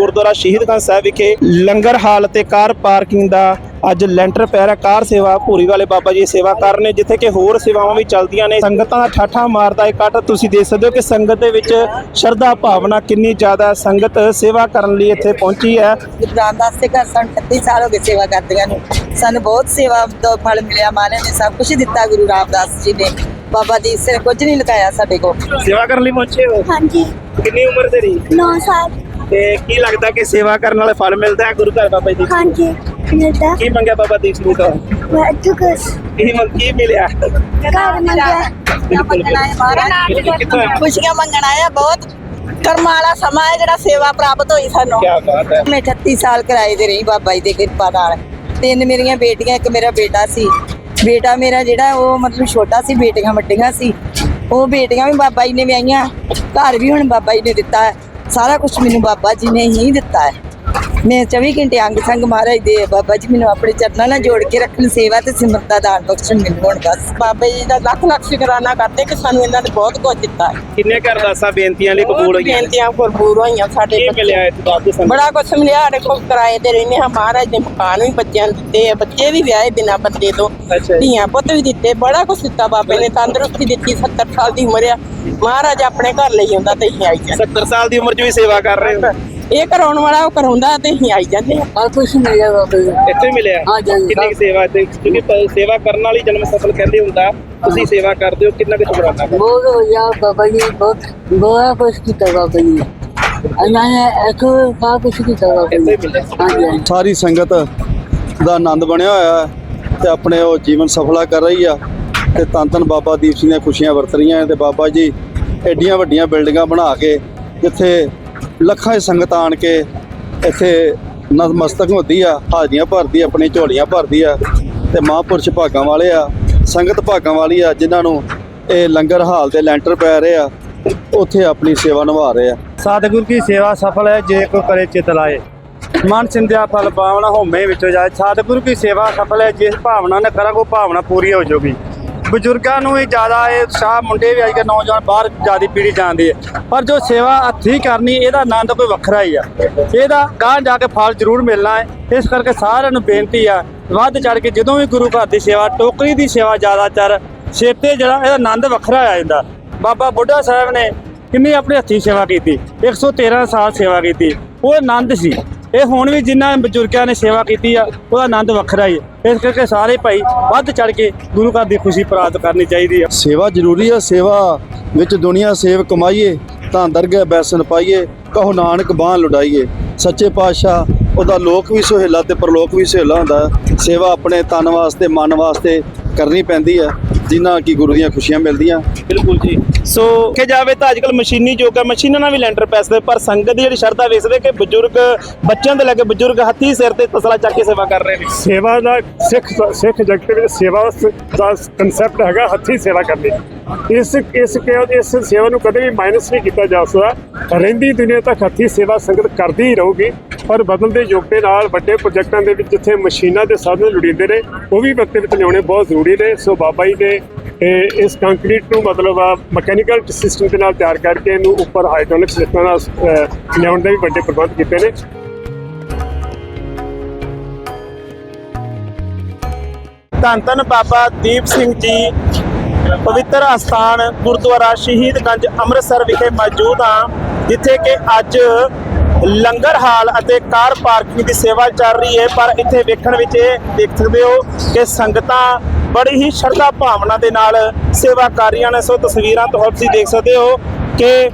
ਗੁਰਦੁਆਰਾ ਸ਼ਹੀਦਗੰਜ ਸਾਹਿਬ ਵਿਖੇ ਲੰਗਰ ਹਾਲ ਤੇ car parking ਦਾ ਅੱਜ ਲੈਂਟਰ ਪੈ ਰਿਹਾ। ਕਾਰ ਸੇਵਾ ਭੂਰੀ ਵਾਲੇ ਬਾਬਾ ਜੀ ਸੇਵਾ ਕਰ ਰਹੇ ਨੇ ਜਿੱਥੇ ਕਿ ਹੋਰ ਸੇਵਾਵਾਂ ਵੀ ਚੱਲਦੀਆਂ ਨੇ। ਸੰਗਤਾਂ ਦਾ ਠਾਠਾ ਮਾਰਦਾ ਇਕੱਠ। ਤੁਸੀਂ ਦੇਖ ਸਕਦੇ ਹੋ ਕਿ ਸੰਗਤ ਦੇ ਵਿੱਚ ਸ਼ਰਧਾ ਭਾਵਨਾ ਕਿੰਨੀ ਜ਼ਿਆਦਾ ਹੈ। ਸੰਗਤ ਸੇਵਾ ਕਰਨ ਲਈ ਇੱਥੇ ਪਹੁੰਚੀ ਹੈ। ਗੁਰੂ ਰਾਮਦਾਸ ਦੇ ਘਰ ਸਾਨੂੰ 38 ਸਾਲ ਹੋ ਗਏ ਸੇਵਾ ਕਰਦਿਆਂ ਨੂੰ। ਸਾਨੂੰ ਬਹੁਤ ਸੇਵਾ ਤੋਂ ਫਲ ਮਿਲਿਆ ਮਹਾਰਾਜ ਨੇ ਸਭ ਕੁਝ ਦਿੱਤਾ ਗੁਰੂ ਰਾਮਦਾਸ ਜੀ ਨੇ। ਬਾਬਾ ਸਿੰਘ ਨੇ ਕੁਝ ਨਹੀਂ ਲਗਾਇਆ ਸਾਡੇ ਕੋਲ। ਸੇਵਾ ਕਰਨ ਲਈ ਪਹੁੰਚੇ ਹੋ? ਹਾਂਜੀ। ਕਿੰਨੀ ਉਮਰ ਤੇਰੀ? 9 ਸਾਲ। ਤੇ ਕੀ ਲੱਗਦਾ ਕਿ ਸੇਵਾ ਕਰਨ ਵਾਲੇ ਫਲ ਮਿਲਦਾ ਹੈ? ਗੁਰੂ ਘਰ ਬਾਬਾ ਜੀ ਦੀ? ਹਾਂਜੀ ਮਿਲਦਾ। ਕੀ ਮੰਗਿਆ ਬਾਬਾ ਦੀਪ ਸਿੰਘ ਤੋਂ? ਮੈਂ ਤੁਕਸ ਕੀ ਮੰਗ ਕੀ ਮਿਲਿਆ? ਘਰ ਮੰਗਿਆ। ਮੰਗਣਾ ਮਹਾਰਾਜ? ਖੁਸ਼ੀਆਂ ਮੰਗਣ ਆਇਆ ਬਹੁਤ ਕਰਮਾਂ ਵਾਲਾ ਸਮਾਂ ਹੈ ਜਿਹੜਾ ਸੇਵਾ ਪ੍ਰਾਪਤ ਹੋਈ ਸਾਨੂੰ। ਕੀ ਬਾਤ ਹੈ। ਮੈਂ 38 ਸਾਲ ਕਿਰਾਏ ਤੇ ਰਹੀ ਬਾਬਾ ਜੀ ਦੀ ਕਿਰਪਾ ਨਾਲ। ਤਿੰਨ ਮੇਰੀਆਂ ਬੇਟੀਆਂ ਇੱਕ ਮੇਰਾ ਬੇਟਾ ਸੀ। ਬੇਟਾ ਮੇਰਾ ਜਿਹੜਾ ਉਹ ਮਤਲਬ ਛੋਟਾ ਸੀ ਬੇਟੀਆਂ ਵੱਡੀਆਂ ਸੀ। ਉਹ ਬੇਟੀਆਂ ਵੀ ਬਾਬਾ ਜੀ ਨੇ ਵਿਆਹੀਆਂ। ਘਰ ਵੀ ਹੁਣ ਬਾਬਾ ਜੀ ਨੇ ਦਿੱਤਾ ਹੈ। ਸਾਰਾ ਕੁਝ ਮੈਨੂੰ ਬਾਬਾ ਜੀ ਨੇ ਹੀ ਦਿੱਤਾ ਹੈ। ਮੈਂ 24 ਘੰਟੇ ਅੰਗ ਸੰਗ ਮਹਾਰਾਜ ਦੇ ਬਾਬਾ ਜੀ ਮੈਨੂੰ ਆਪਣੇ ਚਰਨਾਂ ਨਾਲ ਜੋੜ ਕੇ ਰੱਖਣ ਸੇਵਾ ਤੇ ਸਿਮਰਤ ਦਾ ਦਾਨ ਬਖਸ਼ਣ ਮੈਨੂੰ ਹੁਣ ਬਸ। ਬਾਬਾ ਜੀ ਦਾ ਲੱਖ ਲੱਖ ਸ਼ੁਕਰਾਨਾ ਕਰਦੇ ਕਿ ਸਾਨੂੰ ਇਹਨਾਂ ਨੇ ਬਹੁਤ ਕੁਝ ਦਿੱਤਾ। ਹੈ ਕਿੰਨੇ ਘਰ ਦਾਸਾਂ ਬੇਨਤੀਆਂ ਲਈ ਕਬੂਲ ਹੋਈਆਂ ਬੇਨਤੀਆਂ ਭਰਪੂਰ ਹੋਈਆਂ ਸਾਡੇ ਕੀ ਬੱਚੇ। ਦੇ ਬੜਾ ਕੁਛ ਮਿਲਿਆ ਸਾਡੇ ਕੋਲ ਕਿਰਾਏ ਤੇ ਰਹਿੰਦੇ ਹਾਂ ਮਹਾਰਾਜ ਨੇ ਮਕਾਨ ਵੀ ਬੱਚਿਆਂ ਨੂੰ ਦਿੱਤੇ ਆ ਬੱਚੇ ਵੀ ਵਿਆਹੇ ਬਿਨਾਂ ਬੱਚੇ ਤੋਂ। ਧੀਆਂ ਪੁੱਤ ਵੀ ਦਿੱਤੇ ਬੜਾ ਕੁਛ ਦਿੱਤਾ ਬਾਬੇ ਨੇ ਤੰਦਰੁਸਤੀ ਦਿੱਤੀ 70 ਸਾਲ ਦੀ ਉਮਰ ਆ। ਮਹਾਰਾਜ ਆਪਣੇ ਘਰ ਲਈ ਆਉਂਦਾ ਤੇ ਅਸੀਂ ਆਈ ਜਾਂਦੇ 70 ਸਾਲ ਦੀ ਉਮਰ 'ਚ ਵੀ ਸੇਵਾ ਕਰ ਰਹੇ ਹੋ? ਇਹ ਕਰਾਉਣ ਵਾਲਾ ਉਹ ਕਰਾਉਂਦਾ ਤੇ ਅਸੀਂ ਆਈ ਜਾਂਦੇ ਆ ਆ ਕੁਛ ਮਿਲਿਆ ਬਾਬਾ ਜੀ। ਇੱਥੇ ਮਿਲਿਆ? ਹਾਂ ਜੀ, ਹਾਂ ਜੀ। ਕਿੰਨੀ ਕੁ ਸੇਵਾ ਤੇ ਕਿਉਂਕਿ ਪ- ਸੇਵਾ ਕਰਨ ਵਾਲੀ ਜਨਮ ਸਫਲ ਕਹਿੰਦੇ ਹੁੰਦਾ ਤੁਸੀਂ ਸੇਵਾ ਕਰਦੇ ਹੋ ਕਿੰਨਾ ਕੁ ਸ਼ੁਕਰਾਨਾ? ਕਰੋ। ਬਹੁਤ ਹੋਇਆ ਬਾਬਾ ਜੀ ਬਹੁਤ ਬਹੁਤ ਕੁਛ ਕੀਤਾ ਬਾਬਾ ਜੀ। ਇਹਨਾਂ ਨੇ ਇੱਥੋਂ ਬਹੁਤ ਕੁਛ ਕੀਤਾ ਬਾਬਾ ਜੀ। ਇੱਥੇ ਮਿਲਿਆ। ਹਾਂਜੀ ਹਾਂਜੀ ਸਾਰੀ ਸੰਗਤ ਦਾ ਆਨੰਦ ਬਣਿਆ ਹੋਇਆ ਹੈ ਤੇ ਆਪਣੇ ਉਹ ਜੀਵਨ ਸਫਲਾ ਕਰ ਰਹੀ ਆ ਤੇ ਧੰਨ ਧੰਨ ਬਾਬਾ ਦੀਪ ਸਿੰਘ ਦੀਆਂ ਖੁਸ਼ੀਆਂ ਵਰਤ ਰਹੀਆਂ ਨੇ ਤੇ ਬਾਬਾ ਜੀ ਐਡੀਆਂ ਵੱਡੀਆਂ ਬਿਲਡਿੰਗਾਂ ਬਣਾ ਕੇ ਜਿੱਥੇ ਲੱਖਾਂ ਦੀ ਸੰਗਤ ਆਣ ਕੇ ਇੱਥੇ ਨਤਮਸਤਕ ਹੁੰਦੀ ਆ ਹਾਜ਼ਰੀਆਂ ਭਰਦੀ ਆ, ਆਪਣੀ ਝੋਲੀਆਂ ਭਰਦੀ ਆ ਤੇ ਮਹਾਂਪੁਰਸ਼ ਭਾਗਾਂ ਵਾਲੇ ਆ ਸੰਗਤ ਭਾਗਾਂ ਵਾਲੀ ਆ ਜਿਨ੍ਹਾਂ ਨੂੰ ਇਹ ਲੰਗਰ ਹਾਲ ਤੇ ਲੈਂਟਰ ਪੈ ਰਹੇ ਆ ਉੱਥੇ ਆਪਣੀ ਸੇਵਾ ਨਿਭਾ ਰਹੇ ਆ। ਸਤਿਗੁਰ ਕੀ ਸੇਵਾ ਸਫਲ ਹੈ ਜੇ ਕੋ ਕਰੇ ਚਿਤ ਲਾਏ। ਮਨ ਸਿੰਧਿਆ ਫਲ ਪਾਵਣਾ ਹੋਮੇ ਵਿੱਚੋਂ ਜਾਏ। ਸਤਿਗੁਰ ਕੀ ਸੇਵਾ ਸਫਲ ਹੈ ਜਿਸ ਭਾਵਨਾ ਨਾਲ ਕਰਾਂਗੋ ਭਾਵਨਾ ਪੂਰੀ ਹੋ ਜਾਊਗੀ। ਬਜ਼ੁਰਗਾਂ ਨੂੰ ਵੀ ਜ਼ਿਆਦਾ ਇਹ ਉਤਸ਼ਾਹ ਮੁੰਡੇ ਵੀ ਅੱਜ ਕੱਲ੍ਹ ਨੌਜਵਾਨ ਬਾਹਰ ਜ਼ਿਆਦਾ ਪੀੜੀ ਜਾਂਦੀ ਹੈ। ਪਰ ਜੋ ਸੇਵਾ ਹੱਥੀਂ ਕਰਨੀ, ਇਹਦਾ ਆਨੰਦ ਕੋਈ ਵੱਖਰਾ ਹੀ ਆ। ਇਹਦਾ ਗਾਂ ਜਾ ਕੇ ਫਲ ਜ਼ਰੂਰ ਮਿਲਣਾ ਹੈ। ਇਸ ਕਰਕੇ ਸਾਰਿਆਂ ਨੂੰ ਬੇਨਤੀ ਆ, ਵੱਧ ਚੜ ਕੇ ਜਦੋਂ ਵੀ ਗੁਰੂ ਘਰ ਦੀ ਸੇਵਾ, ਟੋਕਰੀ ਦੀ ਸੇਵਾ ਜ਼ਿਆਦਾਤਰ ਸਿਰ ਤੇ ਜਿਹੜਾ ਇਹਦਾ ਆਨੰਦ ਵੱਖਰਾ ਆ ਜਾਂਦਾ। ਬਾਬਾ ਬੁੱਢਾ ਸਾਹਿਬ ਨੇ ਕਿੰਨੀ ਆਪਣੇ ਹੱਥੀਂ ਸੇਵਾ ਕੀਤੀ। 113 ਸਾਲ ਸੇਵਾ ਕੀਤੀ। ਉਹ ਆਨੰਦ ਸੀ। ਇਹ ਹੁਣ ਵੀ ਜਿਨ੍ਹਾਂ ਬਜ਼ੁਰਗਾਂ ਨੇ ਸੇਵਾ ਕੀਤੀ ਆ, ਉਹਦਾ ਆਨੰਦ ਵੱਖਰਾ ਹੀ ਹੈ। ਇਸ ਕਰਕੇ ਸਾਰੇ ਭਾਈ ਵੱਧ ਚੜ ਕੇ ਗੁਰੂ ਘਰ ਦੀ ਖੁਸ਼ੀ ਪ੍ਰਾਪਤ ਕਰਨੀ ਚਾਹੀਦੀ ਆ। ਸੇਵਾ ਜ਼ਰੂਰੀ ਆ, ਸੇਵਾ ਵਿੱਚ ਦੁਨੀਆ ਸੇਵ ਕਮਾਈਏ, ਤਾਂ ਦਰਗਹਿ ਬੈਸਨ ਪਾਈਏ, ਕਹੋ ਨਾਨਕ ਬਾਹ ਲੁਡਾਈਏ। ਸੱਚੇ ਪਾਤਸ਼ਾਹ, ਉਹਦਾ ਲੋਕ ਵੀ ਸੁਹੇਲਾ ਤੇ ਪਰਲੋਕ ਵੀ ਸੁਹੇਲਾ ਹੁੰਦਾ। ਸੇਵਾ ਆਪਣੇ ਤਨ ਵਾਸਤੇ, ਮਨ ਵਾਸਤੇ ਕਰਨੀ ਪੈਂਦੀ ਹੈ ਜਿਨ੍ਹਾਂ ਕੀ ਗੁਰੂ ਦੀਆਂ ਖੁਸ਼ੀਆਂ ਮਿਲਦੀਆਂ। ਬਿਲਕੁਲ ਜੀ। ਸੋ ਕਿ ਜਾਵੇ ਤਾਂ ਅੱਜਕੱਲ ਮਸ਼ੀਨੀ ਯੁੱਗ ਹੈ। ਮਸ਼ੀਨਾਂ ਨਾਲ ਵੀ ਲੈਂਟਰ ਪੈਸਦੇ ਪਰ ਸੰਗਤ ਦੀ ਜਿਹੜੀ ਸ਼ਰਧਾ ਵੇਖਦੇ ਕਿ ਬਜ਼ੁਰਗ ਬੱਚਿਆਂ ਦੇ ਲੈ ਕੇ ਬਜ਼ੁਰਗ ਹੱਥੀ ਸਿਰ ਤੇ ਤਸਲਾ ਚੱਕ ਕੇ ਸੇਵਾ ਕਰ ਰਹੇ ਨੇ। ਸੇਵਾ ਦਾ ਸਿੱਖ ਸਿੱਖ ਜਗਤ ਵਿੱਚ ਸੇਵਾ ਦਾ ਕਨਸੈਪਟ ਹੈਗਾ ਹੱਥੀਂ ਸੇਵਾ ਕਰਨੀ। ਇਸ ਇਸ ਕੇ ਇਸ ਸੇਵਾ ਨੂੰ ਕਦੇ ਵੀ ਮਾਈਨਸ ਨਹੀਂ ਕੀਤਾ ਜਾ ਸਕਦਾ। ਰਹਿੰਦੀ ਦੁਨੀਆ ਤੱਕ ਹੱਥੀਂ ਸੇਵਾ ਸੰਗਤ ਕਰਦੀ ਹੀ ਰਹੂਗੀ, ਪਰ ਬਦਲਦੇ ਯੁੱਗ ਦੇ ਨਾਲ ਵੱਡੇ ਪ੍ਰੋਜੈਕਟਾਂ ਦੇ ਵਿੱਚ ਜਿੱਥੇ ਮਸ਼ੀਨਾਂ ਦੇ ਸਾਧਨ ਲੋੜੀਂਦੇ ਨੇ, ਉਹ ਵੀ ਵਕਤ ਵਿੱਚ ਲਿਆਉਣੇ ਬਹੁਤ ਜ਼ਰੂਰੀ ਨੇ। ਸੋ ਬਾਬਾ ਜੀ ਨੇ ਇਸ ਕੰਕਰੀਟ ਨੂੰ ਮਤਲਬ ਮਕੈਨੀਕਲ ਸਿਸਟਮ ਦੇ ਨਾਲ ਤਿਆਰ ਕਰਕੇ ਇਹਨੂੰ ਉੱਪਰ ਹਾਈਡ੍ਰੋਲਿਕ ਸਿਸਟਮ ਨਾਲ ਲਿਆਉਣ ਦੇ ਵੀ ਵੱਡੇ ਪ੍ਰਬੰਧ ਕੀਤੇ ਨੇ। ਧੰਨ ਧੰਨ ਬਾਬਾ ਦੀਪ ਸਿੰਘ ਜੀ ਪਵਿੱਤਰ ਅਸਥਾਨ ਗੁਰਦੁਆਰਾ ਸ਼ਹੀਦਗੰਜ ਅੰਮ੍ਰਿਤਸਰ ਵਿਖੇ ਮੌਜੂਦ ਹਾਂ, ਜਿੱਥੇ ਕਿ ਅੱਜ ਲੰਗਰ ਹਾਲ ਅਤੇ ਕਾਰ ਪਾਰਕਿੰਗ ਦੀ ਸੇਵਾ ਚੱਲ ਰਹੀ ਹੈ। ਪਰ ਇੱਥੇ ਵੇਖਣ ਵਿੱਚ ਇਹ ਦੇਖ ਸਕਦੇ ਹੋ ਕਿ ਸੰਗਤਾਂ ਬੜੀ ਹੀ ਸ਼ਰਧਾ ਭਾਵਨਾ ਦੇ ਨਾਲ ਸੇਵਾ ਕਰ ਰਹੀਆਂ ਨੇ, ਸੋ ਤਸਵੀਰਾਂ ਤੋਂ ਤੁਸੀਂ ਦੇਖ ਸਕਦੇ ਹੋ ਕਿ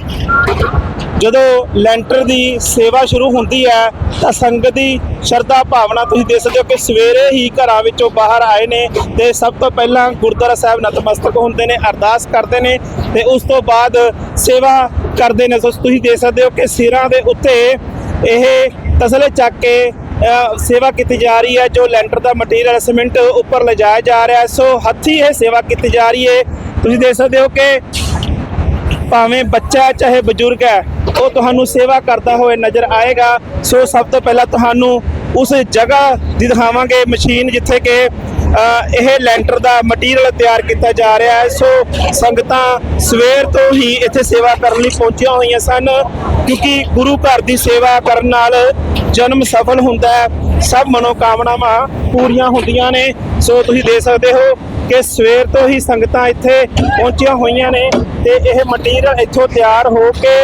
ਜਦੋਂ ਲੈਂਟਰ ਦੀ ਸੇਵਾ ਸ਼ੁਰੂ ਹੁੰਦੀ ਹੈ, ਤਾਂ ਸੰਗਤ ਦੀ ਸ਼ਰਧਾ ਭਾਵਨਾ ਤੁਸੀਂ ਦੇਖ ਸਕਦੇ ਹੋ ਕਿ ਸਵੇਰੇ ਹੀ ਘਰਾਂ ਵਿੱਚੋਂ ਬਾਹਰ ਆਏ ਨੇ ਤੇ ਸਭ ਤੋਂ ਪਹਿਲਾਂ ਗੁਰਦੁਆਰਾ ਸਾਹਿਬ ਨਤਮਸਤਕ ਹੁੰਦੇ ਨੇ, ਅਰਦਾਸ ਕਰਦੇ ਨੇ ਤੇ ਉਸ ਤੋਂ ਬਾਅਦ ਸੇਵਾ ਕਰਦੇ ਨੇ। ਸੋ ਤੁਸੀਂ ਦੇਖ ਸਕਦੇ ਹੋ ਕਿ ਸਿਰਾਂ ਦੇ ਉੱਤੇ ਇਹ ਤਸਲੇ ਚੱਕ ਕੇ ਸੇਵਾ ਕੀਤੀ ਜਾ ਰਹੀ ਹੈ, ਜੋ ਲੈਂਟਰ ਦਾ ਮਟੀਰੀਅਲ ਸਿਮੈਂਟ ਉੱਪਰ ਲਿਜਾਇਆ ਜਾ ਰਿਹਾ ਸੋ ਹੱਥੀਂ ਇਹ ਸੇਵਾ ਕੀਤੀ ਜਾ ਰਹੀ ਹੈ। ਤੁਸੀਂ ਦੇਖ ਸਕਦੇ ਹੋ ਕਿ ਭਾਵੇਂ ਬੱਚਾ ਚਾਹੇ ਬਜ਼ੁਰਗ ਹੈ, ਉਹ ਤੁਹਾਨੂੰ ਸੇਵਾ ਕਰਦਾ ਹੋਏ ਨਜ਼ਰ ਆਏਗਾ। ਸੋ ਸਭ ਤੋਂ ਪਹਿਲਾਂ ਤੁਹਾਨੂੰ ਉਸ ਜਗ੍ਹਾ ਦੀ ਦਿਖਾਵਾਂਗੇ, ਮਸ਼ੀਨ ਜਿੱਥੇ ਕਿ ਇਹ ਲੈਂਟਰ ਦਾ ਮਟੀਰੀਅਲ ਤਿਆਰ ਕੀਤਾ ਜਾ ਰਿਹਾ ਹੈ। ਸੋ ਸੰਗਤਾਂ ਸਵੇਰ ਤੋਂ ਹੀ ਇੱਥੇ ਸੇਵਾ ਕਰਨ ਲਈ ਪਹੁੰਚੀਆਂ ਹੋਈਆਂ ਸਨ, ਕਿਉਂਕਿ ਗੁਰੂ ਘਰ ਦੀ ਸੇਵਾ ਕਰਨ ਨਾਲ ਜਨਮ ਸਫਲ ਹੁੰਦਾ ਹੈ। ਸਭ ਮਨੋਕਾਮਨਾਵਾਂ ਪੂਰੀਆਂ ਹੁੰਦੀਆਂ ਨੇ। ਸੋ ਤੁਸੀਂ ਦੇਖ ਸਕਦੇ ਹੋ ਕਿ ਸਵੇਰ ਤੋਂ ਹੀ ਸੰਗਤਾਂ ਇੱਥੇ ਪਹੁੰਚੀਆਂ ਹੋਈਆਂ ਨੇ ਤੇ ਇਹ ਮਟੀਰੀਅਲ ਇੱਥੋਂ ਤਿਆਰ ਹੋ ਕੇ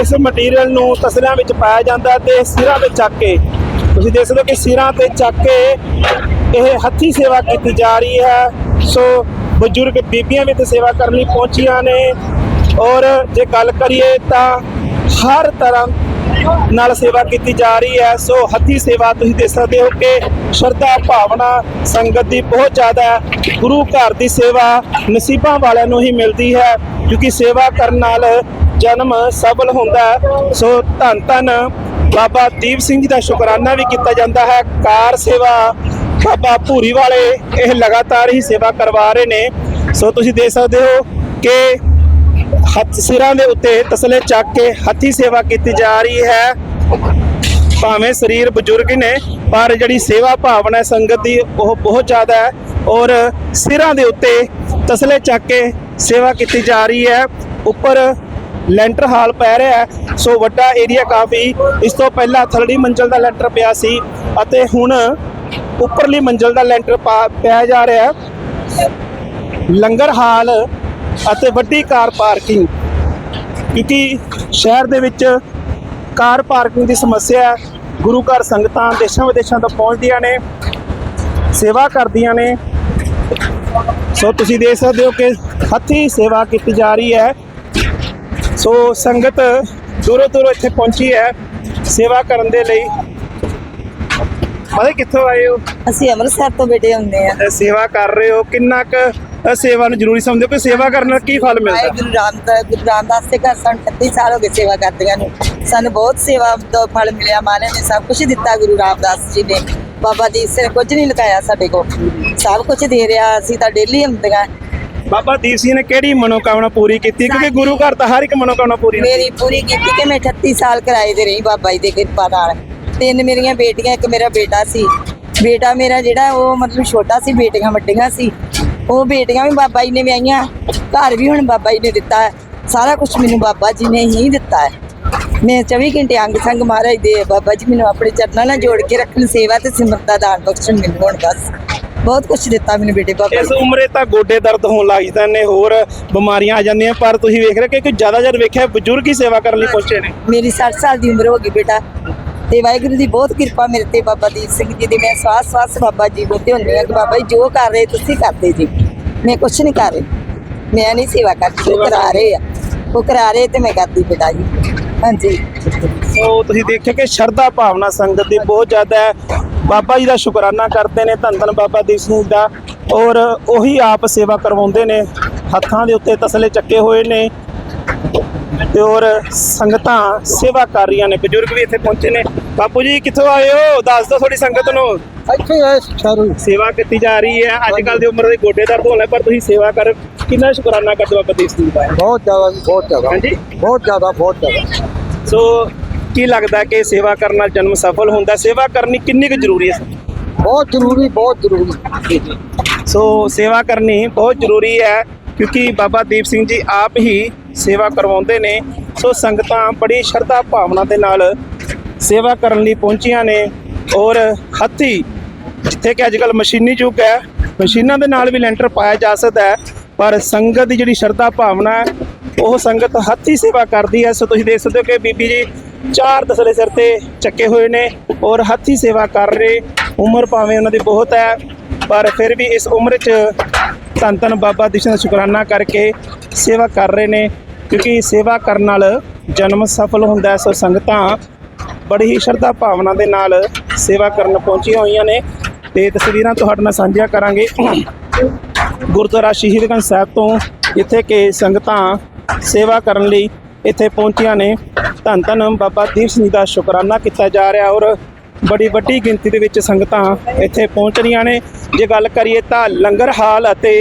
ਇਸ ਮਟੀਰੀਅਲ ਨੂੰ ਤਸਲਿਆਂ ਵਿੱਚ ਪਾਇਆ ਜਾਂਦਾ ਤੇ ਸਿਰਾਂ ਤੇ ਚੱਕ ਕੇ, ਤੁਸੀਂ ਦੇਖ ਸਕਦੇ ਹੋ ਕਿ ਸਿਰਾਂ ਤੇ ਚੱਕ ਕੇ ਇਹ ਹੱਥੀ ਸੇਵਾ ਕੀਤੀ ਜਾ ਰਹੀ ਹੈ। ਸੋ ਬਜ਼ੁਰਗ ਬੀਬੀਆਂ ਵੀ ਤੇ ਸੇਵਾ ਕਰਨ ਲਈ ਪਹੁੰਚੀਆਂ ਨੇ ਔਰ ਜੇ ਗੱਲ ਕਰੀਏ ਤਾਂ ਹਰ ਤਰ੍ਹਾਂ ਨਾਲ ਸੇਵਾ ਕੀਤੀ ਜਾ ਰਹੀ ਹੈ। ਸੋ ਹੱਥੀ ਸੇਵਾ ਤੁਸੀਂ ਦੇਖ ਸਕਦੇ ਹੋ ਕਿ ਸ਼ਰਧਾ, ਭਾਵਨਾ, ਸੰਗਤ ਦੀ ਬਹੁਤ ਜ਼ਿਆਦਾ ਹੈ ਗੁਰੂ ਘਰ ਦੀ ਸੇਵਾ ਨਸੀਬਾਂ ਵਾਲਿਆਂ ਨੂੰ ਹੀ ਮਿਲਦੀ ਹੈ, ਕਿਉਂਕਿ ਸੇਵਾ ਕਰਨ ਨਾਲ ਜਨਮ ਸਫਲ ਹੁੰਦਾ ਸੋ ਧੰਨ ਧੰਨ ਬਾਬਾ ਦੀਪ ਸਿੰਘ ਜੀ ਦਾ ਸ਼ੁਕਰਾਨਾ ਵੀ ਕੀਤਾ ਜਾਂਦਾ ਹੈ। ਕਾਰ ਸੇਵਾ ਬਾਬਾ ਭੂਰੀ ਵਾਲੇ ਇਹ ਲਗਾਤਾਰ ਹੀ ਸੇਵਾ ਕਰਵਾ ਰਹੇ ਨੇ। ਸੋ ਤੁਸੀਂ ਦੇਖ ਸਕਦੇ ਹੋ ਕਿ ਹੱਥ ਸਿਰਾਂ ਦੇ ਉੱਤੇ ਤਸਲੇ ਚੱਕ ਕੇ ਹੱਥੀ ਸੇਵਾ ਕੀਤੀ ਜਾ ਰਹੀ ਹੈ। ਭਾਵੇਂ ਸਰੀਰ ਬਜ਼ੁਰਗ ਨੇ, ਪਰ ਜਿਹੜੀ ਸੇਵਾ ਭਾਵਨਾ ਹੈ ਸੰਗਤ ਦੀ, ਉਹ ਬਹੁਤ ਜ਼ਿਆਦਾ ਹੈ ਔਰ ਸਿਰਾਂ ਦੇ ਉੱਤੇ ਤਸਲੇ ਚੱਕ ਕੇ ਸੇਵਾ ਕੀਤੀ ਜਾ ਰਹੀ ਹੈ। ਉੱਪਰ ਲੈਂਟਰ ਹਾਲ ਪੈ ਰਿਹਾ ਹੈ। ਸੋ ਵੱਡਾ ਏਰੀਆ ਕਾਫੀ, ਇਸ ਤੋਂ ਪਹਿਲਾਂ ਥਰੜੀ ਮੰਜ਼ਲ ਦਾ ਲੈਂਟਰ ਪਿਆ ਸੀ ਅਤੇ ਹੁਣ ਉੱਪਰਲੀ ਮੰਜ਼ਲ ਦਾ ਲੈਂਟਰ ਪਾ- ਪਿਆ ਜਾ ਰਿਹਾ ਹੈ। ਲੰਗਰ ਹਾਲ ਅਤੇ ਵੱਡੀ ਕਾਰ ਪਾਰਕਿੰਗ। ਕਿਉਂਕਿ ਸ਼ਹਿਰ ਦੇ ਵਿੱਚ ਕਾਰ ਪਾਰਕਿੰਗ ਦੀ ਸਮੱਸਿਆ ਹੈ ਗੁਰੂ ਘਰ ਸੰਗਤਾਂ ਦੇਸ਼ਾਂ ਵਿਦੇਸ਼ਾਂ ਤੋਂ ਪਹੁੰਚਦੀਆਂ ਨੇ ਸੇਵਾ ਕਰਦੀਆਂ ਨੇ। ਸੋ ਤੁਸੀਂ ਦੇਖ ਸਕਦੇ ਹੋ ਕਿ ਹੱਥੀ ਸੇਵਾ ਕੀਤੀ ਜਾ ਰਹੀ ਹੈ। ਸੋ ਸੰਗਤ ਦੂਰੋਂ ਦੂਰੋਂ ਇੱਥੇ ਪਹੁੰਚੀ ਹੈ ਸੇਵਾ ਕਰਨ ਦੇ ਲਈ। ਮਾਦੇ ਕਿੱਥੋਂ ਆਏ ਹੋ? ਅਸੀਂ ਅੰਮ੍ਰਿਤਸਰ ਤੋਂ ਬੇਟੇ ਹੁੰਦੇ ਆ ਸੇਵਾ ਕਰ ਰਹੇ ਹੋ। ਕਿੰਨਾ ਕੁ ਸੇਵਾ ਨੂੰ ਜ਼ਰੂਰੀ ਸਮਝਦੇ ਹੋ ਕਿ ਸੇਵਾ ਕਰਨ ਨਾਲ ਕੀ ਫਲ ਮਿਲਦਾ? ਗੁਰੂ ਰਾਮਦਾਸ ਗੁਰੂ ਰਾਮਦਾਸ ਦੇ ਘਰ ਸਾਨੂੰ 38 ਸਾਲ ਹੋ ਗਏ ਸੇਵਾ ਕਰਦਿਆਂ ਨੂੰ। ਸਾਨੂੰ ਬਹੁਤ ਸੇਵਾ ਦਾ ਫਲ ਮਿਲਿਆ ਮਹਾਰਾਜ ਨੇ ਸਭ ਕੁਝ ਦਿੱਤਾ ਗੁਰੂ ਰਾਮਦਾਸ ਜੀ ਨੇ। ਬਾਬਾ ਦੀਪ ਸਿੰਘ ਕੁਝ ਨਹੀਂ ਲਗਾਇਆ ਸਾਡੇ ਕੋਲ। ਸਭ ਕੁਝ ਦੇ ਰਿਹਾ ਅਸੀਂ ਤਾਂ ਡੇਲੀ ਹੁੰਦੀਆਂ। ਬਾਬਾ ਦੀਪ ਸਿੰਘ ਨੇ ਕਿਹੜੀ ਮਨੋਕਾਮਨਾ ਪੂਰੀ ਕੀਤੀ? ਕਿਉਂਕਿ ਗੁਰੂ ਘਰ ਤਾਂ ਹਰ ਇੱਕ ਮਨੋਕਾਮਨਾ ਪੂਰੀ। ਮੇਰੀ ਪੂਰੀ ਕੀਤੀ ਕਿ ਮੈਂ 38 ਸਾਲ ਕਿਰਾਏ ਤੇ ਰਹੀ ਬਾਬਾ ਜੀ ਦੀ ਕਿਰਪਾ ਨਾਲ। ਤਿੰਨ ਮੇਰੀਆਂ ਬੇਟੀਆਂ ਇੱਕ ਮੇਰਾ ਬੇਟਾ ਸੀ। ਬੇਟਾ ਮੇਰਾ ਜਿਹੜਾ ਉਹ ਮਤਲਬ ਛੋਟਾ ਸੀ ਬੇਟੀਆਂ ਵੱਡੀਆਂ ਸੀ। ਉਹ ਬੇਟੀਆਂ ਵੀ ਬਾਬਾ ਜੀ ਨੇ ਵਿਆਹੀਆਂ ਘਰ ਵੀ ਹੁਣ ਬਾਬਾ ਜੀ ਨੇ ਦਿੱਤਾ ਹੈ। ਸਾਰਾ ਕੁਝ ਮੈਨੂੰ ਬਾਬਾ ਜੀ ਨੇ ਹੀ ਦਿੱਤਾ ਹੈ। ਮੈਂ 24 ਘੰਟੇ ਅੰਗ ਸੰਗ ਮਹਾਰਾਜ ਦੇ ਬਾਬਾ ਜੀ ਮੈਨੂੰ ਆਪਣੇ ਚਰਨਾਂ ਨਾਲ ਜੋੜ ਕੇ ਰੱਖਣ ਸੇਵਾ ਤੇ ਸਿਮਰਤ ਦਾ ਦਾਨ ਬਖਸ਼ਣ ਮੈਨੂੰ ਹੁਣ ਬਸ। ਬਹੁਤ ਕੁਝ ਦਿੱਤਾ ਮੈਨੂੰ ਬੇਟੇ ਬਾਬਾ ਇਸ। ਉਮਰੇ ਤਾਂ ਗੋਡੇ ਦਰਦ ਹੋਣ ਲੱਗ ਜਾਂਦੇ ਨੇ ਹੋਰ ਬਿਮਾਰੀਆਂ ਆ ਜਾਂਦੀਆਂ ਪਰ ਤੁਸੀਂ ਵੇਖ ਰਹੇ ਕਿ ਕੋਈ ਜ਼ਿਆਦਾ ਜਰ ਵੇਖਿਆ ਬਜ਼ੁਰਗ ਹੀ ਸੇਵਾ ਕਰਨ ਲਈ ਪਹੁੰਚੇ ਨੇ। ਮੇਰੀ 60 ਸਾਲ ਦੀ ਉਮਰ ਹੋ ਗਈ ਬੇਟਾ। ਤੇ ਵਾਹਿਗੁਰੂ ਦੀ ਬਹੁਤ ਕਿਰਪਾ ਮੇਰੇ ਤੇ ਬਾਬਾ ਦੀਪ ਸਿੰਘ ਜੀ ਦੀ। ਮੈਂ ਸਵਾਸ ਸਵਾਸ ਬਾਬਾ ਜੀ ਬੋਤੇ ਹੁੰਦੀ ਆ ਕਿ ਬਾਬਾ ਜੀ ਜੋ ਕਰ ਰਹੇ ਤੁਸੀਂ ਕਰਦੇ ਜੀ। ਮੈਂ ਕੁਛ ਨਹੀਂ ਕਰ ਰਹੀ। ਮੈਂ ਨਹੀਂ ਸੇਵਾ ਕਰਦੀ, ਉਹ ਕਰਾ ਰਹੇ ਆ। ਉਹ ਕਰਾ ਰਹੇ ਤੇ ਮੈਂ ਕਰਦੀ ਬੇਟਾ ਜੀ ਹਾਂਜੀ। ਸੋ ਤੁਸੀਂ ਦੇਖਿਆ ਕਿ ਸ਼ਰਧਾ ਭਾਵਨਾ ਸੰਗਤ ਦੀ ਬਹੁਤ ਜ਼ਿਆਦਾ ਹੈ। ਬਾਬਾ ਜੀ ਦਾ ਸ਼ੁਕਰਾਨਾ ਕਰਦੇ ਨੇ, ਧੰਨ ਧੰਨ ਬਾਬਾ ਦੀਪ ਸਿੰਘ ਦਾ। ਔਰ ਉਹੀ ਆਪ ਸੇਵਾ ਕਰਵਾਉਂਦੇ ਨੇ। ਹੱਥਾਂ ਦੇ ਉੱਤੇ ਤਸਲੇ ਚੱਕੇ ਹੋਏ ਨੇ। ਤੇ ਔਰ ਸੰਗਤਾਂ ਸੇਵਾ ਕਰ ਰਹੀਆਂ ਨੇ ਬਜ਼ੁਰਗ ਵੀ ਇੱਥੇ ਪਹੁੰਚੇ ਨੇ। ਬਾਪੂ ਜੀ ਕਿੱਥੋਂ ਆਏ ਹੋ? ਦੱਸ ਦਿਓ ਥੋੜੀ ਸੰਗਤ ਨੂੰ। ਇੱਥੇ ਆਏ ਸ਼ਹਿਰੋਂ ਸੇਵਾ ਕੀਤੀ ਜਾ ਰਹੀ ਹੈ। ਅੱਜ ਕੱਲ ਦੀ ਉਮਰ ਦੇ ਗੋਡੇ ਦਰਦ ਹੋਣ ਪਰ ਤੁਸੀਂ ਸੇਵਾ ਕਰ ਕਿੰਨਾ ਸ਼ੁਕਰਾਨਾ ਕਰਦੇ ਹੋ ਬਾਬਾ ਦੀਪ ਸਿੰਘ ਦਾ? ਬਹੁਤ ਜ਼ਿਆਦਾ ਬਹੁਤ ਜ਼ਿਆਦਾ। ਹਾਂਜੀ? ਬਹੁਤ ਜ਼ਿਆਦਾ ਬਹੁਤ ਜ਼ਿਆਦਾ। ਸੋ ਕੀ ਲੱਗਦਾ ਕਿ ਸੇਵਾ ਕਰਨ ਨਾਲ ਜਨਮ ਸਫਲ ਹੁੰਦਾ? ਸੇਵਾ ਕਰਨੀ ਕਿੰਨੀ ਕੁ ਜ਼ਰੂਰੀ ਹੈ? ਬਹੁਤ ਜ਼ਰੂਰੀ ਬਹੁਤ ਜ਼ਰੂਰੀ। ਸੋ ਸੇਵਾ ਕਰਨੀ ਬਹੁਤ ਜ਼ਰੂਰੀ ਹੈ। ਕਿਉਂਕਿ ਬਾਬਾ ਦੀਪ ਸਿੰਘ ਜੀ ਆਪ ਹੀ ਸੇਵਾ ਕਰਵਾਉਂਦੇ ਨੇ। ਸੋ ਸੰਗਤਾਂ ਬੜੀ ਸ਼ਰਧਾ ਭਾਵਨਾ ਦੇ ਨਾਲ ਸੇਵਾ ਕਰਨ ਲਈ ਪਹੁੰਚੀਆਂ ਨੇ ਔਰ ਹੱਥੀ, ਜਿੱਥੇ ਕਿ ਅੱਜਕੱਲ ਮਸ਼ੀਨੀ ਯੁੱਗ ਹੈ, ਮਸ਼ੀਨਾਂ ਦੇ ਨਾਲ ਵੀ ਲੈਂਟਰ ਪਾਇਆ ਜਾ ਸਕਦਾ ਹੈ, ਪਰ ਸੰਗਤ ਦੀ ਜਿਹੜੀ ਸ਼ਰਧਾ ਭਾਵਨਾ ਹੈ, ਉਹ ਸੰਗਤ ਹੱਥੀ ਸੇਵਾ ਕਰਦੀ ਹੈ। ਸੋ ਤੁਸੀਂ ਦੇਖ ਸਕਦੇ ਹੋ ਕਿ ਬੀਬੀ ਜੀ ਚਾਰ ਦਸਲੇ ਸਿਰ ਤੇ ਚੱਕੇ ਹੋਏ ਨੇ ਔਰ ਹੱਥੀ ਸੇਵਾ ਕਰ ਰਹੇ। ਉਮਰ ਭਾਵੇਂ ਉਹਨਾਂ ਦੀ ਬਹੁਤ ਹੈ, ਪਰ ਫਿਰ ਵੀ ਇਸ ਉਮਰ 'ਚ ਧੰਨ ਧੰਨ ਬਾਬਾ ਦੀਪ ਸਿੰਘ ਦਾ ਸ਼ੁਕਰਾਨਾ ਕਰਕੇ ਸੇਵਾ ਕਰ ਰਹੇ ਨੇ, ਕਿਉਂਕਿ ਸੇਵਾ ਕਰਨ ਨਾਲ ਜਨਮ ਸਫਲ ਹੁੰਦਾ ਸੋ ਸੰਗਤਾਂ ਬੜੀ ਹੀ ਸ਼ਰਧਾ ਭਾਵਨਾ ਦੇ ਨਾਲ ਸੇਵਾ ਕਰਨ ਪਹੁੰਚੀਆਂ ਹੋਈਆਂ ਨੇ। ਤੇ ਤਸਵੀਰਾਂ ਤੁਹਾਡੇ ਨਾਲ ਸਾਂਝੀਆਂ ਕਰਾਂਗੇ। ਗੁਰਦੁਆਰਾ ਸ਼ਹੀਦਗੰਜ ਸਾਹਿਬ ਤੋਂ ਜਿੱਥੇ ਕਿ ਸੰਗਤਾਂ ਸੇਵਾ ਕਰਨ ਲਈ ਇੱਥੇ ਪਹੁੰਚੀਆਂ ਨੇ। ਧੰਨ ਧੰਨ ਬਾਬਾ ਦੀਪ ਸਿੰਘ ਦਾ ਸ਼ੁਕਰਾਨਾ ਕੀਤਾ ਜਾ ਰਿਹਾ ਔਰ ਬੜੀ ਵੱਡੀ ਗਿਣਤੀ ਦੇ ਵਿੱਚ ਸੰਗਤਾਂ ਇੱਥੇ ਪਹੁੰਚ ਰਹੀਆਂ ਨੇ। ਜੇ ਗੱਲ ਕਰੀਏ ਤਾਂ ਲੰਗਰ ਹਾਲ ਅਤੇ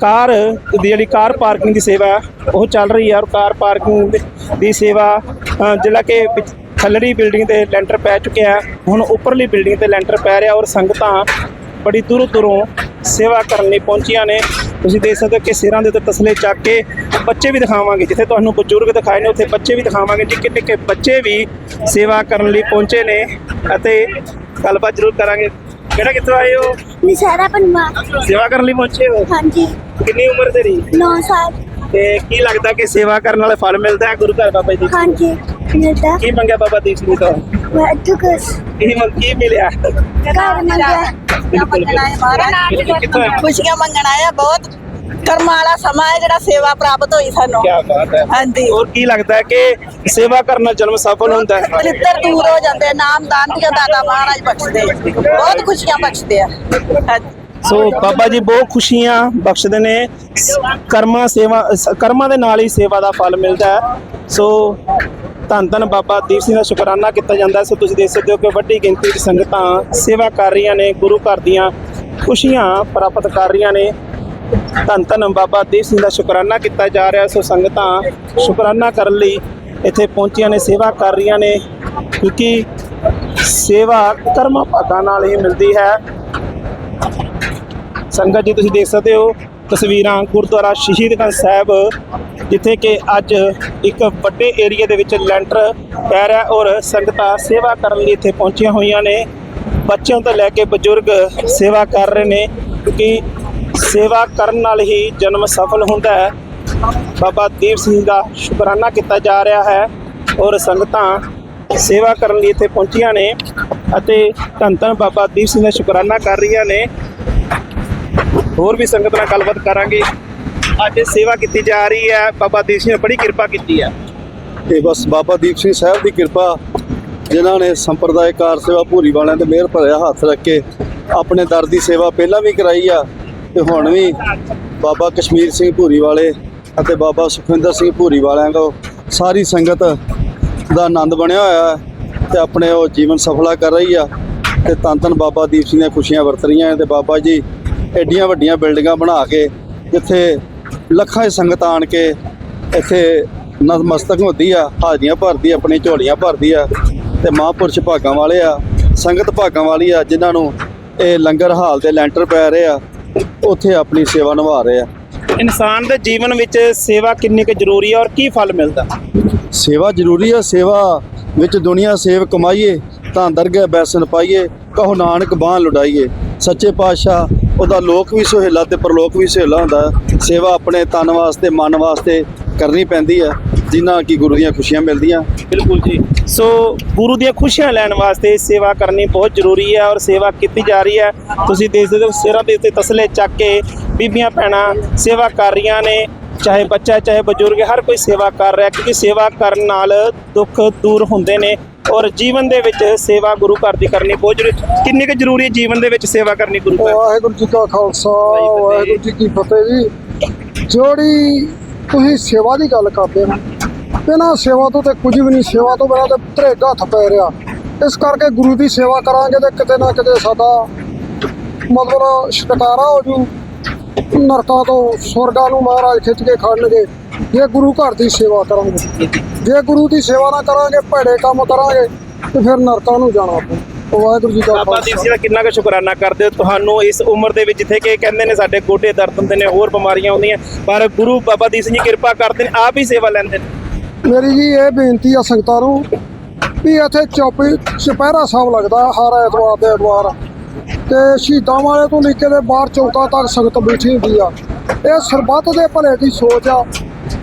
ਕਾਰ ਦੀ ਜਿਹੜੀ ਕਾਰ ਪਾਰਕਿੰਗ ਦੀ ਸੇਵਾ ਉਹ ਚੱਲ ਰਹੀ ਹੈ ਔਰ ਕਾਰ ਪਾਰਕਿੰਗ ਦੀ ਸੇਵਾ ਜਿਹੜਾ ਕਿ ਪਿਛ- ਥੱਲੜੀ ਬਿਲਡਿੰਗ ਤੇ ਲੈਂਟਰ ਪੈ ਚੁੱਕਿਆ ਹੁਣ ਉੱਪਰਲੀ ਬਿਲਡਿੰਗ ਤੇ ਲੈਂਟਰ ਪੈ ਰਿਹਾ ਔਰ ਸੰਗਤਾਂ ਬੜੀ ਦੂਰੋਂ ਦੂਰੋਂ ਸੇਵਾ ਕਰਨ ਲਈ ਪਹੁੰਚੀਆਂ ਨੇ। ਤੁਸੀਂ ਦੇਖ ਸਕਦੇ ਹੋ ਕਿ ਸਿਰਾਂ ਦੇ ਉੱਤੇ ਤਸਲੇ ਚੱਕ ਕੇ ਬੱਚੇ ਵੀ ਦਿਖਾਵਾਂਗੇ ਜਿੱਥੇ ਤੁਹਾਨੂੰ ਬਜ਼ੁਰਗ ਦਿਖਾਏ ਨੇ ਉੱਥੇ ਬੱਚੇ ਵੀ ਦਿਖਾਵਾਂਗੇ। ਨਿੱਕੇ ਨਿੱਕੇ ਬੱਚੇ ਵੀ ਸੇਵਾ ਕਰਨ ਲਈ ਪਹੁੰਚੇ ਨੇ ਅਤੇ ਗੱਲਬਾਤ ਜ਼ਰੂਰ ਕਰਾਂਗੇ। ਕਿਹੜਾ ਕਿੱਥੋਂ ਆਏ ਹੋ? ਨਿਸ਼ਾਰਾ ਪਨਵਾ। ਸੇਵਾ ਕਰਨ ਲਈ ਪਹੁੰਚੇ ਹੋ? ਹਾਂਜੀ। ਕਿੰਨੀ ਉਮਰ ਤੇਰੀ? 9 ਸਾਲ। ਤੇ ਕੀ ਲੱਗਦਾ ਕਿ ਸੇਵਾ ਕਰਨ ਵਾਲੇ ਫਲ ਮਿਲਦਾ ਹੈ ਗੁਰੂ ਘਰ ਬਾਬਾ ਜੀ ਦੀ? ਹਾਂਜੀ ਮਿਲਦਾ। ਕੀ ਮੰਗਿਆ ਬਾਬਾ ਦੀਪ ਸਿੰਘ ਤੋਂ? ਵਾਧੂ ਕੁਛ ਕੀ ਮੰਗ ਕੀ ਮਿਲਿਆ? ਘਰ ਮੰਗਿਆ। ਮੰਗਣਾ ਮਹਾਰਾਜ। ਆਏ? ਖੁਸ਼ੀਆਂ ਮੰਗਣਾ ਹੈ ਬਹੁਤ ਕਰਮਾਂ ਵਾਲਾ ਸਮਾਂ ਹੈ ਜਿਹੜਾ ਸੇਵਾ ਪ੍ਰਾਪਤ ਹੋਈ ਸਾਨੂੰ। ਕੀ ਬਾਤ ਹੈ। ਹਾਂਜੀ। ਹੋਰ ਕੀ ਲੱਗਦਾ ਹੈ ਕਿ ਸੇਵਾ ਕਰਨ ਨਾਲ ਜਨਮ ਸਫਲ ਹੁੰਦਾ ਹੈ? ਦਲਿੱਦਰ ਦੂਰ ਹੋ ਜਾਂਦੇ ਆ, ਨਾਮ ਦਾਨ ਦੀਆਂ ਦਾਤਾ ਮਹਾਰਾਜ ਬਖਸ਼ਦੇ। ਬਹੁਤ ਖੁਸ਼ੀਆਂ ਬਖਸ਼ਦੇ ਆ। ਸੋ ਬਾਬਾ ਜੀ ਬਹੁਤ ਖੁਸ਼ੀਆਂ ਬਖਸ਼ਦੇ ਨੇ। ਕਰਮਾਂ ਸੇਵਾ ਕਰਮਾਂ ਦੇ ਨਾਲ ਹੀ ਸੇਵਾ ਦਾ ਫਲ ਮਿਲਦਾ ਹੈ। ਸੋ ਧੰਨ ਧੰਨ ਬਾਬਾ ਦੀਪ ਸਿੰਘ ਦਾ ਸ਼ੁਕਰਾਨਾ ਕੀਤਾ ਜਾਂਦਾ ਸੋ ਤੁਸੀਂ ਦੇਖ ਸਕਦੇ ਹੋ ਕਿ ਵੱਡੀ ਗਿਣਤੀ ਵਿੱਚ ਸੰਗਤਾਂ ਸੇਵਾ ਕਰ ਰਹੀਆਂ ਨੇ, ਗੁਰੂ ਘਰ ਦੀਆਂ ਖੁਸ਼ੀਆਂ ਪ੍ਰਾਪਤ ਕਰ ਰਹੀਆਂ ਨੇ। ਧੰਨ ਧੰਨ ਬਾਬਾ ਦੀਪ ਸਿੰਘ ਦਾ ਸ਼ੁਕਰਾਨਾ ਕੀਤਾ ਜਾ ਰਿਹਾ ਸੋ ਸੰਗਤਾਂ ਸ਼ੁਕਰਾਨਾ ਕਰਨ ਲਈ ਇੱਥੇ ਪਹੁੰਚੀਆਂ ਨੇ, ਸੇਵਾ ਕਰ ਰਹੀਆਂ ਨੇ, ਕਿਉਂਕਿ ਸੇਵਾ ਕਰਮ ਭਾਗਾਂ ਨਾਲ ਹੀ ਮਿਲਦੀ ਹੈ। ਸੰਗਤ ਜੀ, ਤੁਸੀਂ ਦੇਖ ਸਕਦੇ ਹੋ ਤਸਵੀਰਾਂ ਗੁਰਦੁਆਰਾ ਸ਼ਹੀਦਗੰਜ ਸਾਹਿਬ, ਜਿੱਥੇ ਕਿ ਅੱਜ ਇੱਕ ਵੱਡੇ ਏਰੀਆ ਦੇ ਵਿੱਚ ਲੈਂਟਰ ਪੈ ਰਿਹਾ ਔਰ ਸੰਗਤਾਂ ਸੇਵਾ ਕਰਨ ਲਈ ਇੱਥੇ ਪਹੁੰਚੀਆਂ ਹੋਈਆਂ ਨੇ। ਬੱਚਿਆਂ ਤੋਂ ਲੈ ਕੇ ਬਜ਼ੁਰਗ ਸੇਵਾ ਕਰ ਰਹੇ ਨੇ, ਕਿਉਂਕਿ ਸੇਵਾ ਕਰਨ ਨਾਲ ਹੀ ਜਨਮ ਸਫਲ ਹੁੰਦਾ ਹੈ। ਬਾਬਾ ਦੀਪ ਸਿੰਘ ਦਾ ਸ਼ੁਕਰਾਨਾ ਕੀਤਾ ਜਾ ਰਿਹਾ ਹੈ ਔਰ ਸੰਗਤਾਂ ਸੇਵਾ ਕਰਨ ਲਈ ਇੱਥੇ ਪਹੁੰਚੀਆਂ ਨੇ ਅਤੇ ਧੰਨ ਧੰਨ ਬਾਬਾ ਦੀਪ ਸਿੰਘ ਦਾ ਸ਼ੁਕਰਾਨਾ ਕਰ ਰਹੀਆਂ ਨੇ। ਹੋਰ ਵੀ ਸੰਗਤ ਨਾਲ ਗੱਲਬਾਤ ਕਰਾਂਗੇ। ਅੱਜ ਇਹ ਸੇਵਾ ਕੀਤੀ ਜਾ ਰਹੀ ਹੈ। ਬਾਬਾ ਦੀਪ ਸਿੰਘ ਨੇ ਬੜੀ ਕਿਰਪਾ ਕੀਤੀ ਹੈ। ਇਹ ਬਸ ਬਾਬਾ ਦੀਪ ਸਿੰਘ ਸਾਹਿਬ ਦੀ ਕਿਰਪਾ, ਜਿਨ੍ਹਾਂ ਨੇ ਸੰਪਰਦਾਇਕਾਰ ਸੇਵਾ ਭੂਰੀ ਵਾਲਿਆਂ ਤੇ ਮਿਹਰ ਭਰਿਆ ਹੱਥ ਰੱਖ ਕੇ ਆਪਣੇ ਦਰ ਦੀ ਸੇਵਾ ਪਹਿਲਾਂ ਵੀ ਕਰਾਈ ਆ, ਤੇ ਹੁਣ ਵੀ ਬਾਬਾ ਕਸ਼ਮੀਰ ਸਿੰਘ ਭੂਰੀ ਵਾਲੇ ਅਤੇ ਬਾਬਾ ਸੁਖਵਿੰਦਰ ਸਿੰਘ ਭੂਰੀ ਵਾਲਿਆਂ ਕੋ ਸਾਰੀ ਸੰਗਤ ਦਾ ਆਨੰਦ ਬਣਿਆ ਹੋਇਆ ਤੇ ਆਪਣੇ ਉਹ ਜੀਵਨ ਸਫਲਾ ਕਰ ਰਹੀ ਆ। ਤੇ ਤਨ ਧੰਨ ਬਾਬਾ ਦੀਪ ਸਿੰਘ ਦੀਆਂ ਖੁਸ਼ੀਆਂ ਵਰਤ ਰਹੀਆਂ ਤੇ ਬਾਬਾ ਜੀ ਐਡੀਆਂ ਵੱਡੀਆਂ ਬਿਲਡਿੰਗਾਂ ਬਣਾ ਕੇ ਜਿੱਥੇ ਲੱਖਾਂ ਦੀ ਸੰਗਤ ਆਣ ਕੇ ਇੱਥੇ ਨਤਮਸਤਕ ਹੁੰਦੀ ਆ ਹਾਜ਼ਰੀਆਂ ਭਰਦੀ ਆਪਣੀ ਝੋਲੀਆਂ ਭਰਦੀ ਆ ਤੇ ਮਹਾਂਪੁਰਸ਼ ਭਾਗਾਂ ਵਾਲੇ ਆ ਸੰਗਤ ਭਾਗਾਂ ਵਾਲੀ ਆ ਜਿਨ੍ਹਾਂ ਨੂੰ ਇਹ ਲੰਗਰ ਹਾਲ ਤੇ ਲੈਂਟਰ ਪੈ ਰਹੇ ਆ ਉੱਥੇ ਆਪਣੀ ਸੇਵਾ ਨਿਭਾ ਰਹੇ ਆ। ਇਨਸਾਨ ਦੇ ਜੀਵਨ ਵਿੱਚ ਸੇਵਾ ਕਿੰਨੀ ਕੁ ਜ਼ਰੂਰੀ ਹੈ ਔਰ ਕੀ ਫਲ ਮਿਲਦਾ? ਸੇਵਾ ਜ਼ਰੂਰੀ ਆ ਸੇਵਾ ਵਿੱਚ ਦੁਨੀਆ ਸੇਵ ਕਮਾਈਏ ਤਾਂ ਦਰਗਹਿ ਬੈਸਨ ਪਾਈਏ ਕਹੋ ਨਾਨਕ ਬਾਹ ਲੁਡਾਈਏ। ਸੱਚੇ ਪਾਤਸ਼ਾਹ, ਉਹਦਾ ਲੋਕ ਵੀ ਸੁਹੇਲਾ ਤੇ ਪਰਲੋਕ ਵੀ ਸੁਹੇਲਾ ਹੁੰਦਾ ਸੇਵਾ ਆਪਣੇ ਤਨ ਵਾਸਤੇ, ਮਨ ਵਾਸਤੇ ਕਰਨੀ ਪੈਂਦੀ ਹੈ ਜਿਨ੍ਹਾਂ ਕੀ ਗੁਰੂ ਦੀਆਂ ਖੁਸ਼ੀਆਂ ਮਿਲਦੀਆਂ। ਬਿਲਕੁਲ ਜੀ। ਸੋ ਗੁਰੂ ਦੀਆਂ ਖੁਸ਼ੀਆਂ ਲੈਣ ਵਾਸਤੇ ਸੇਵਾ ਕਰਨੀ ਬਹੁਤ ਜ਼ਰੂਰੀ ਹੈ ਔਰ ਸੇਵਾ ਕੀਤੀ ਜਾ ਰਹੀ ਹੈ। ਤੁਸੀਂ ਦੇਖ ਸਕਦੇ ਹੋ ਸਿਰਾਂ ਦੇ ਉੱਤੇ ਤਸਲੇ ਚੱਕ ਕੇ ਬੀਬੀਆਂ, ਭੈਣਾਂ ਸੇਵਾ ਕਰ ਰਹੀਆਂ ਨੇ। ਚਾਹੇ ਬੱਚਾ, ਚਾਹੇ ਬਜ਼ੁਰਗ, ਹਰ ਕੋਈ ਸੇਵਾ ਕਰ ਰਿਹਾ ਕਿਉਂਕਿ ਸੇਵਾ ਕਰਨ ਨਾਲ ਦੁੱਖ ਦੂਰ ਹੁੰਦੇ ਨੇ। ਔਰ ਜੀਵਨ ਦੇ ਵਿੱਚ ਸੇਵਾ ਗੁਰੂ ਘਰ ਦੀ ਕਰਨੀ ਬਹੁਤ ਜ਼ਰੂਰੀ ਕਿੰਨੀ ਕੁ ਜ਼ਰੂਰੀ ਹੈ ਜੀਵਨ ਦੇ ਵਿੱਚ ਸੇਵਾ ਕਰਨੀ ਗੁਰੂ ਘਰ ਵਾਹਿਗੁਰੂ ਜੀ ਕਾ ਖਾਲਸਾ ਵਾਹਿਗੁਰੂ ਜੀ ਕੀ ਫਤਿਹ। ਜੀ ਜਿਹੜੀ ਤੁਸੀਂ ਸੇਵਾ ਦੀ ਗੱਲ ਕਰਦੇ ਹੋ ਬਿਨਾਂ ਸੇਵਾ ਤੋਂ ਤੇ ਕੁਝ ਵੀ ਨਹੀਂ ਸੇਵਾ ਤੋਂ ਬਿਨਾਂ ਤੇ ਧਰੇਗਾ ਹੱਥ ਪੈ ਰਿਹਾ। ਇਸ ਕਰਕੇ ਗੁਰੂ ਦੀ ਸੇਵਾ ਕਰਾਂਗੇ ਤੇ ਕਿਤੇ ਨਾ ਕਿਤੇ ਸਾਡਾ ਮਤਲਬ ਛੁਟਕਾਰਾ ਹੋ ਜੂ। ਨਰਕਾਂ ਤੋਂ ਸਵਰਗਾਂ ਨੂੰ ਮਹਾਰਾਜ ਖਿੱਚ ਕੇ ਖੜਨਗੇ। ਜੇ ਗੁਰੂ ਘਰ ਦੀ ਸੇਵਾ ਕਰਾਂਗੇ ਜੇ ਗੁਰੂ ਦੀ ਸੇਵਾ ਨਾ ਕਰਾਂਗੇ ਭੈੜੇ ਕੰਮ ਕਰਾਂਗੇ ਤੇ ਫਿਰ ਨਰਕਾਂ ਨੂੰ ਜਾਣਾ ਪਊ। ਵਾਹਿਗੁਰੂ ਜੀ ਕਾ ਬਾਬਾ ਦੀਪ ਦਾ ਕਿੰਨਾ ਕੁ ਸ਼ੁਕਰਾਨਾ ਕਰਦੇ ਹੋ। ਤੁਹਾਨੂੰ ਇਸ ਉਮਰ ਦੇ ਵਿੱਚ ਜਿੱਥੇ ਕਿ ਕਹਿੰਦੇ ਨੇ ਸਾਡੇ ਗੋਡੇ ਦਰਦ ਹੁੰਦੇ ਨੇ ਹੋਰ ਬਿਮਾਰੀਆਂ ਆਉਂਦੀਆਂ ਪਰ ਗੁਰੂ ਬਾਬਾ ਦੀਪ ਸਿੰਘ ਜੀ ਕਿਰਪਾ ਕਰਦੇ ਨੇ ਆਪ ਹੀ ਸੇਵਾ ਲੈਂਦੇ ਨੇ। ਮੇਰੀ ਜੀ ਇਹ ਬੇਨਤੀ ਆ ਸੰਗਤਾਂ ਨੂੰ ਵੀ ਇੱਥੇ ਚੌਪੀ ਚੁਪਹਿਰਾ ਸਾਹਿਬ ਲੱਗਦਾ ਹਰ ਐਤਵਾਰ ਦੇ ਐਤਵਾਰ। ਤੇ ਸ਼ਹੀਦਾਂ ਵਾਲੇ ਤੋਂ ਲੈ ਕੇ ਤੇ ਬਾਹਰ ਚੌਕਾਂ ਤੱਕ ਸੰਗਤ ਬੈਠੀ ਹੁੰਦੀ ਆ। ਇਹ ਸਰਬੱਤ ਦੇ ਭਲੇ ਦੀ ਸੋਚ ਆ।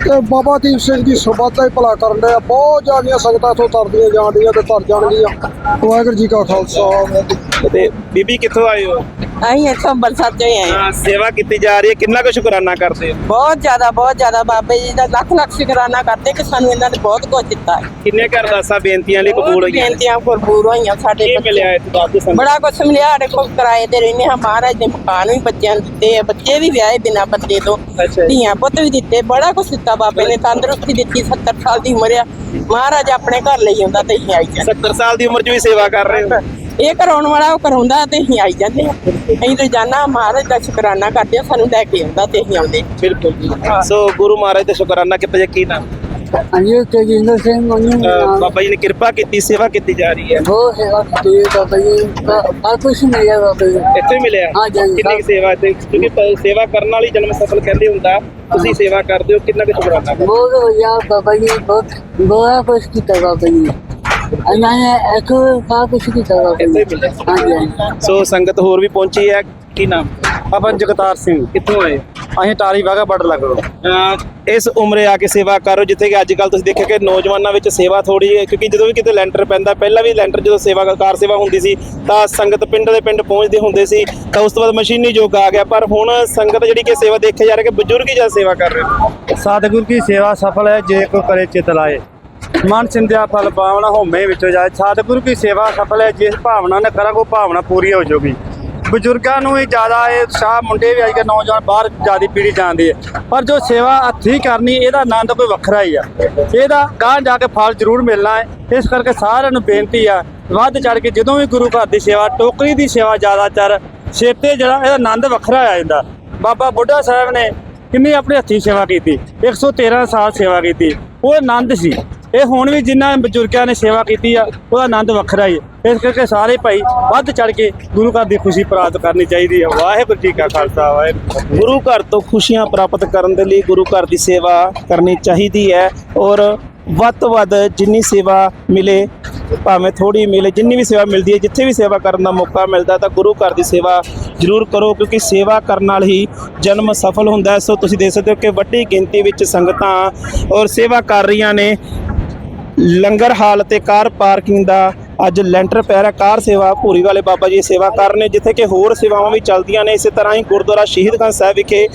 ਤੇ ਬਾਬਾ ਦੀਪ ਸਿੰਘ ਜੀ ਸਰਬੱਤ ਦਾ ਹੀ ਭਲਾ ਕਰਨ ਦੇ ਆ। ਬਹੁਤ ਜ਼ਿਆਦੀਆਂ ਸੰਗਤਾਂ ਤੋਂ ਤਰਦੀਆਂ ਜਾਂਦੀਆਂ ਤੇ ਤਰ ਜਾਣਗੀਆਂ। ਵਾਹਿਗੁਰੂ ਜੀ ਕਾ ਖਾਲਸਾ। ਤੇ ਬੀਬੀ ਕਿੱਥੋਂ ਆਏ ਹੋ? ਅਸੀਂ ਇੱਥੋਂ ਅੰਮ੍ਰਿਤਸਰ ਤੋਂ ਹੀ ਆਏ ਹਾਂ। ਹਾਂ, ਸੇਵਾ ਕੀਤੀ ਜਾ ਰਹੀ ਹੈ। ਕਿੰਨਾ ਕੁ ਸ਼ੁਕਰਾਨਾ ਕਰਦੇ ਹੋ? ਬਹੁਤ ਜ਼ਿਆਦਾ ਬਹੁਤ ਜ਼ਿਆਦਾ ਬਾਬੇ ਜੀ ਦਾ ਲੱਖ ਲੱਖ ਸ਼ੁਕਰਾਨਾ ਕਰਦੇ ਕਿ ਸਾਨੂੰ ਇਹਨਾਂ ਨੇ ਬਹੁਤ ਕੁਝ ਦਿੱਤਾ ਹੈ। ਕਿੰਨੇ ਘਰ ਅਰਦਾਸਾਂ ਬੇਨਤੀਆਂ ਲਈ ਕਬੂਲ ਬਹੁਤ ਹੋਈਆਂ? ਬੇਨਤੀਆਂ ਭਰਪੂਰ ਹੋਈਆਂ ਸਾਡੇ ਕੀ ਬੱਚੇ। ਮਿਲਿਆ ਇੱਥੇ ਦੱਸ ਦਿਓ ਸਾਨੂੰ ਬੜਾ ਕੁਛ ਮਿਲਿਆ ਸਾਡੇ ਕੋਲ ਕਿਰਾਏ ਤੇ ਰਹਿੰਦੇ ਹਾਂ। ਮਹਾਰਾਜ ਨੇ ਮਕਾਨ ਵੀ ਬੱਚਿਆਂ ਨੂੰ ਦਿੱਤੇ ਆ। ਬੱਚੇ ਵੀ ਵਿਆਹੇ ਬਿਨਾ ਬੰਦੇ ਤੋਂ। ਅੱਛਾ ਜੀ। ਧੀਆਂ ਪੁੱਤ ਵੀ ਦਿੱਤੇ। ਬੜਾ ਕੁਛ ਦਿੱਤਾ ਬਾਬੇ ਨੇ। ਤੰਦਰੁਸਤੀ ਦਿੱਤੀ। 70 ਸਾਲ ਦੀ ਉਮਰ ਆ। ਮਹਾਰਾਜ ਆਪਣੇ ਘਰ ਲਈ ਆਉਂਦਾ ਤੇ ਅਸੀਂ ਆਈ ਜਾਂਦੇ 70 ਸਾਲ ਦੀ ਉਮਰ 'ਚ ਵੀ ਸੇਵਾ ਕਰ ਰਹੇ ਹੋ। ਇਹ ਕਰਾਉਣ ਵਾਲਾ ਉਹ ਕਰਾਉਂਦਾ ਤੇ ਅਸੀਂ ਆਈ ਜਾਂਦੇ ਹਾਂ। ਅਸੀਂ ਰੋਜ਼ਾਨਾ ਮਹਾਰਾਜ ਦਾ ਸ਼ੁਕਰਾਨਾ ਕਰਦੇ ਹਾਂ ਸਾਨੂੰ ਲੈ ਕੇ ਆਉਂਦਾ ਤੇ ਅਸੀਂ ਆਉਂਦੇ। ਬਿਲਕੁਲ ਜੀ। ਸੋ ਗੁਰੂ ਮਹਾਰਾਜ ਦਾ ਸ਼ੁਕਰਾਨਾ ਕੀਤਾ ਜੇ ਕੀ ਨਾ ਹਾਂਜੀ ਤੇਜਿੰਦਰ ਸਿੰਘ ਅਹ ਬਾਬਾ ਜੀ ਨੇ ਕਿਰਪਾ ਕੀਤੀ ਸੇਵਾ ਕੀਤੀ ਜਾ ਰਹੀ ਹੈ। ਬਹੁਤ ਸੇਵਾ ਕੀਤੀ ਹੈ ਬਾਬਾ ਜੀ। ਆ ਕੁਛ ਮਿਲਿਆ ਬਾਬਾ ਜੀ। ਇੱਥੇ ਹੀ ਮਿਲਿਆ। ਕਿੰਨੀ ਕੁ ਸੇਵਾ ਤੇ ਕਿਉਂਕਿ ਸੇਵਾ ਕਰਨ ਵਾਲੀ ਜਨਮ ਸਫਲ ਕਹਿੰਦੇ ਹੁੰਦਾ ਤੁਸੀਂ ਸੇਵਾ ਕਰਦੇ ਹੋ ਕਿੰਨਾ ਕੁ ਸ਼ੁਕਰਾਨਾ ਕਰੋ। ਬਹੁਤ ਵਧੀਆ ਬਾਬਾ ਜੀ ਬਹੁਤ ਬਹੁਤ ਕੁਛ ਕੀਤਾ ਬਾਬਾ ਜੀ। ਇਹਨਾਂ ਨੇ ਇੱਕ ਕਾ ਕੁਛ ਕੀਤਾ ਬਾਬਾ ਇੱਥੇ ਮਿਲਿਆ। ਹਾਂਜੀ ਹਾਂਜੀ। ਸੋ ਸੰਗਤ ਹੋਰ ਵੀ ਪਹੁੰਚੀ ਹੈ। ਕੀ ਨਾਮ? ਆਪਾਂ ਜਗਤਾਰ ਸਿੰਘ। ਕਿੱਥੋਂ ਆਏ? ਅਸੀਂ ਟਾਰੀ ਵਾਗਾ ਬਾਰਡਰ ਲੱਗੋ ਅਹ ਇਸ ਉਮਰੇ ਆ ਕੇ ਸੇਵਾ ਕਰੋ ਜਿੱਥੇ ਕਿ ਅੱਜ ਕੱਲ ਤੁਸੀਂ ਦੇਖਿਆ ਕਿ ਨੌਜਵਾਨਾਂ ਵਿੱਚ ਸੇਵਾ ਥੋੜੀ ਹੈ ਕਿਉਂਕਿ ਜਦੋਂ ਵੀ ਕਿਤੇ ਲੈਂਟਰ ਪੈਂਦਾ ਪਹਿਲਾਂ ਵੀ ਲੈਂਟਰ ਜਦੋਂ ਸੇਵਾ ਕਾਰ ਸੇਵਾ ਹੁੰਦੀ ਸੀ ਤਾਂ ਸੰਗਤ ਪਿੰਡ ਦੇ ਪਿੰਡ ਪਹੁੰਚਦੇ ਹੁੰਦੇ ਸੀ ਤਾਂ ਉਸ ਤੋਂ ਬਾਅਦ ਮਸ਼ੀਨੀ ਯੁੱਗ ਆ ਗਿਆ। ਪਰ ਹੁਣ ਸੰਗਤ ਜਿਹੜੀ ਕਿ ਸੇਵਾ ਦੇਖਿਆ ਜਾ ਰਿਹਾ ਕਿ ਬਜ਼ੁਰਗ ਹੀ ਜ਼ਿਆਦਾ ਸੇਵਾ ਕਰ ਰਹੇ ਸਤਿਗੁਰ ਕੀ ਸੇਵਾ ਸਫਲ ਹੈ ਜੇ ਕੋ ਕਰੇ ਚਿਤ ਲਾਏ। ਮਨ ਸਿੰਧਿਆ ਫਲ ਪਾਵਣਾ ਹੋਮੇ ਵਿੱਚੋਂ ਜਾਏ। ਸਤਿਗੁਰੂ ਕੀ ਸੇਵਾ ਸਫਲ ਹੈ, ਜਿਸ ਭਾਵਨਾ ਨੇ ਉਹ ਭਾਵਨਾ ਪੂਰੀ ਹੋ ਜਾਊਗੀ। ਬਜ਼ੁਰਗਾਂ ਨੂੰ ਹੀ ਜ਼ਿਆਦਾ ਇਹ ਉਤਸ਼ਾਹ ਮੁੰਡੇ ਵੀ ਅੱਜ ਕੱਲ੍ਹ ਨੌਜਵਾਨ ਬਾਹਰ ਜ਼ਿਆਦਾ ਪੀੜੀ ਜਾਂਦੀ ਹੈ ਪਰ ਜੋ ਸੇਵਾ ਹੱਥੀਂ ਕਰਨੀ, ਇਹਦਾ ਆਨੰਦ ਕੋਈ ਵੱਖਰਾ ਹੀ ਆ। ਇਹਦਾ ਗਾਂ ਜਾ ਕੇ ਫਲ ਜ਼ਰੂਰ ਮਿਲਣਾ ਹੈ। ਇਸ ਕਰਕੇ ਸਾਰਿਆਂ ਨੂੰ ਬੇਨਤੀ ਆ, ਵੱਧ ਚੜ ਕੇ ਜਦੋਂ ਵੀ ਗੁਰੂ ਘਰ ਦੀ ਸੇਵਾ, ਟੋਕਰੀ ਦੀ ਸੇਵਾ ਜ਼ਿਆਦਾਤਰ ਸਿਰ ਤੇ ਜਿਹੜਾ ਇਹਦਾ ਆਨੰਦ ਵੱਖਰਾ ਆ ਜਾਂਦਾ। ਬਾਬਾ ਬੁੱਢਾ ਸਾਹਿਬ ਨੇ ਕਿੰਨੀ ਆਪਣੇ ਹੱਥੀਂ ਸੇਵਾ ਕੀਤੀ। 113 ਸਾਲ ਸੇਵਾ ਕੀਤੀ। ਉਹ ਆਨੰਦ ਸੀ। ਇਹ ਹੁਣ ਵੀ ਜਿਨ੍ਹਾਂ ਬਜ਼ੁਰਗਾਂ ਨੇ ਸੇਵਾ ਕੀਤੀ ਆ, ਉਹਦਾ ਆਨੰਦ ਵੱਖਰਾ ਹੀ ਹੈ। ਇਸ ਕਰਕੇ ਸਾਰੇ ਭਾਈ ਵੱਧ ਚੜ ਕੇ ਗੁਰੂ ਘਰ ਦੀ ਖੁਸ਼ੀ ਪ੍ਰਾਪਤ ਕਰਨੀ ਚਾਹੀਦੀ ਹੈ ਵਾਹਿਗੁਰੂ ਜੀ ਕਾ ਖਾਲਸਾ, ਵਾਹਿਗੁਰੂ ਗੁਰੂ ਘਰ ਤੋਂ ਖੁਸ਼ੀਆਂ ਪ੍ਰਾਪਤ ਕਰਨ ਦੇ ਲਈ ਗੁਰੂ ਘਰ ਦੀ ਸੇਵਾ ਕਰਨੀ ਚਾਹੀਦੀ ਹੈ ਔਰ ਵੱਧ ਤੋਂ ਵੱਧ ਜਿੰਨੀ ਸੇਵਾ ਮਿਲੇ, ਭਾਵੇਂ ਥੋੜੀ ਮਿਲੇ, ਜਿੰਨੀ ਵੀ ਸੇਵਾ ਮਿਲਦੀ ਹੈ, ਜਿੱਥੇ ਵੀ ਸੇਵਾ ਕਰਨ ਦਾ ਮੌਕਾ ਮਿਲਦਾ ਤਾਂ ਗੁਰੂ ਘਰ ਦੀ ਸੇਵਾ ਜ਼ਰੂਰ ਕਰੋ ਕਿਉਂਕਿ ਸੇਵਾ ਕਰਨ ਨਾਲ ਹੀ ਜਨਮ ਸਫਲ ਹੁੰਦਾ ਹੈ। ਸੋ ਤੁਸੀਂ ਦੇਖ ਸਕਦੇ ਹੋ ਕਿ ਵੱਡੀ ਗਿਣਤੀ ਵਿੱਚ ਸੰਗਤਾਂ ਔਰ ਸੇਵਾ ਕਰ ਰਹੀਆਂ ਨੇ। ਲੰਗਰ ਹਾਲ ਤੇ ਕਾਰ ਪਾਰਕਿੰਗ ਦਾ ਅੱਜ ਲੈਂਟਰ ਪੈ ਰਿਹਾ। ਕਾਰ ਸੇਵਾ ਭੂਰੀ ਵਾਲੇ ਬਾਬਾ ਜੀ ਸੇਵਾ ਕਰ ਰਹੇ ਨੇ, ਜਿੱਥੇ ਕਿ ਹੋਰ ਸੇਵਾਵਾਂ ਵੀ ਚੱਲਦੀਆਂ ਨੇ। ਇਸੇ ਤਰ੍ਹਾਂ ਹੀ ਗੁਰਦੁਆਰਾ ਸ਼ਹੀਦਗੰਜ ਸਾਹਿਬ ਵਿਖੇ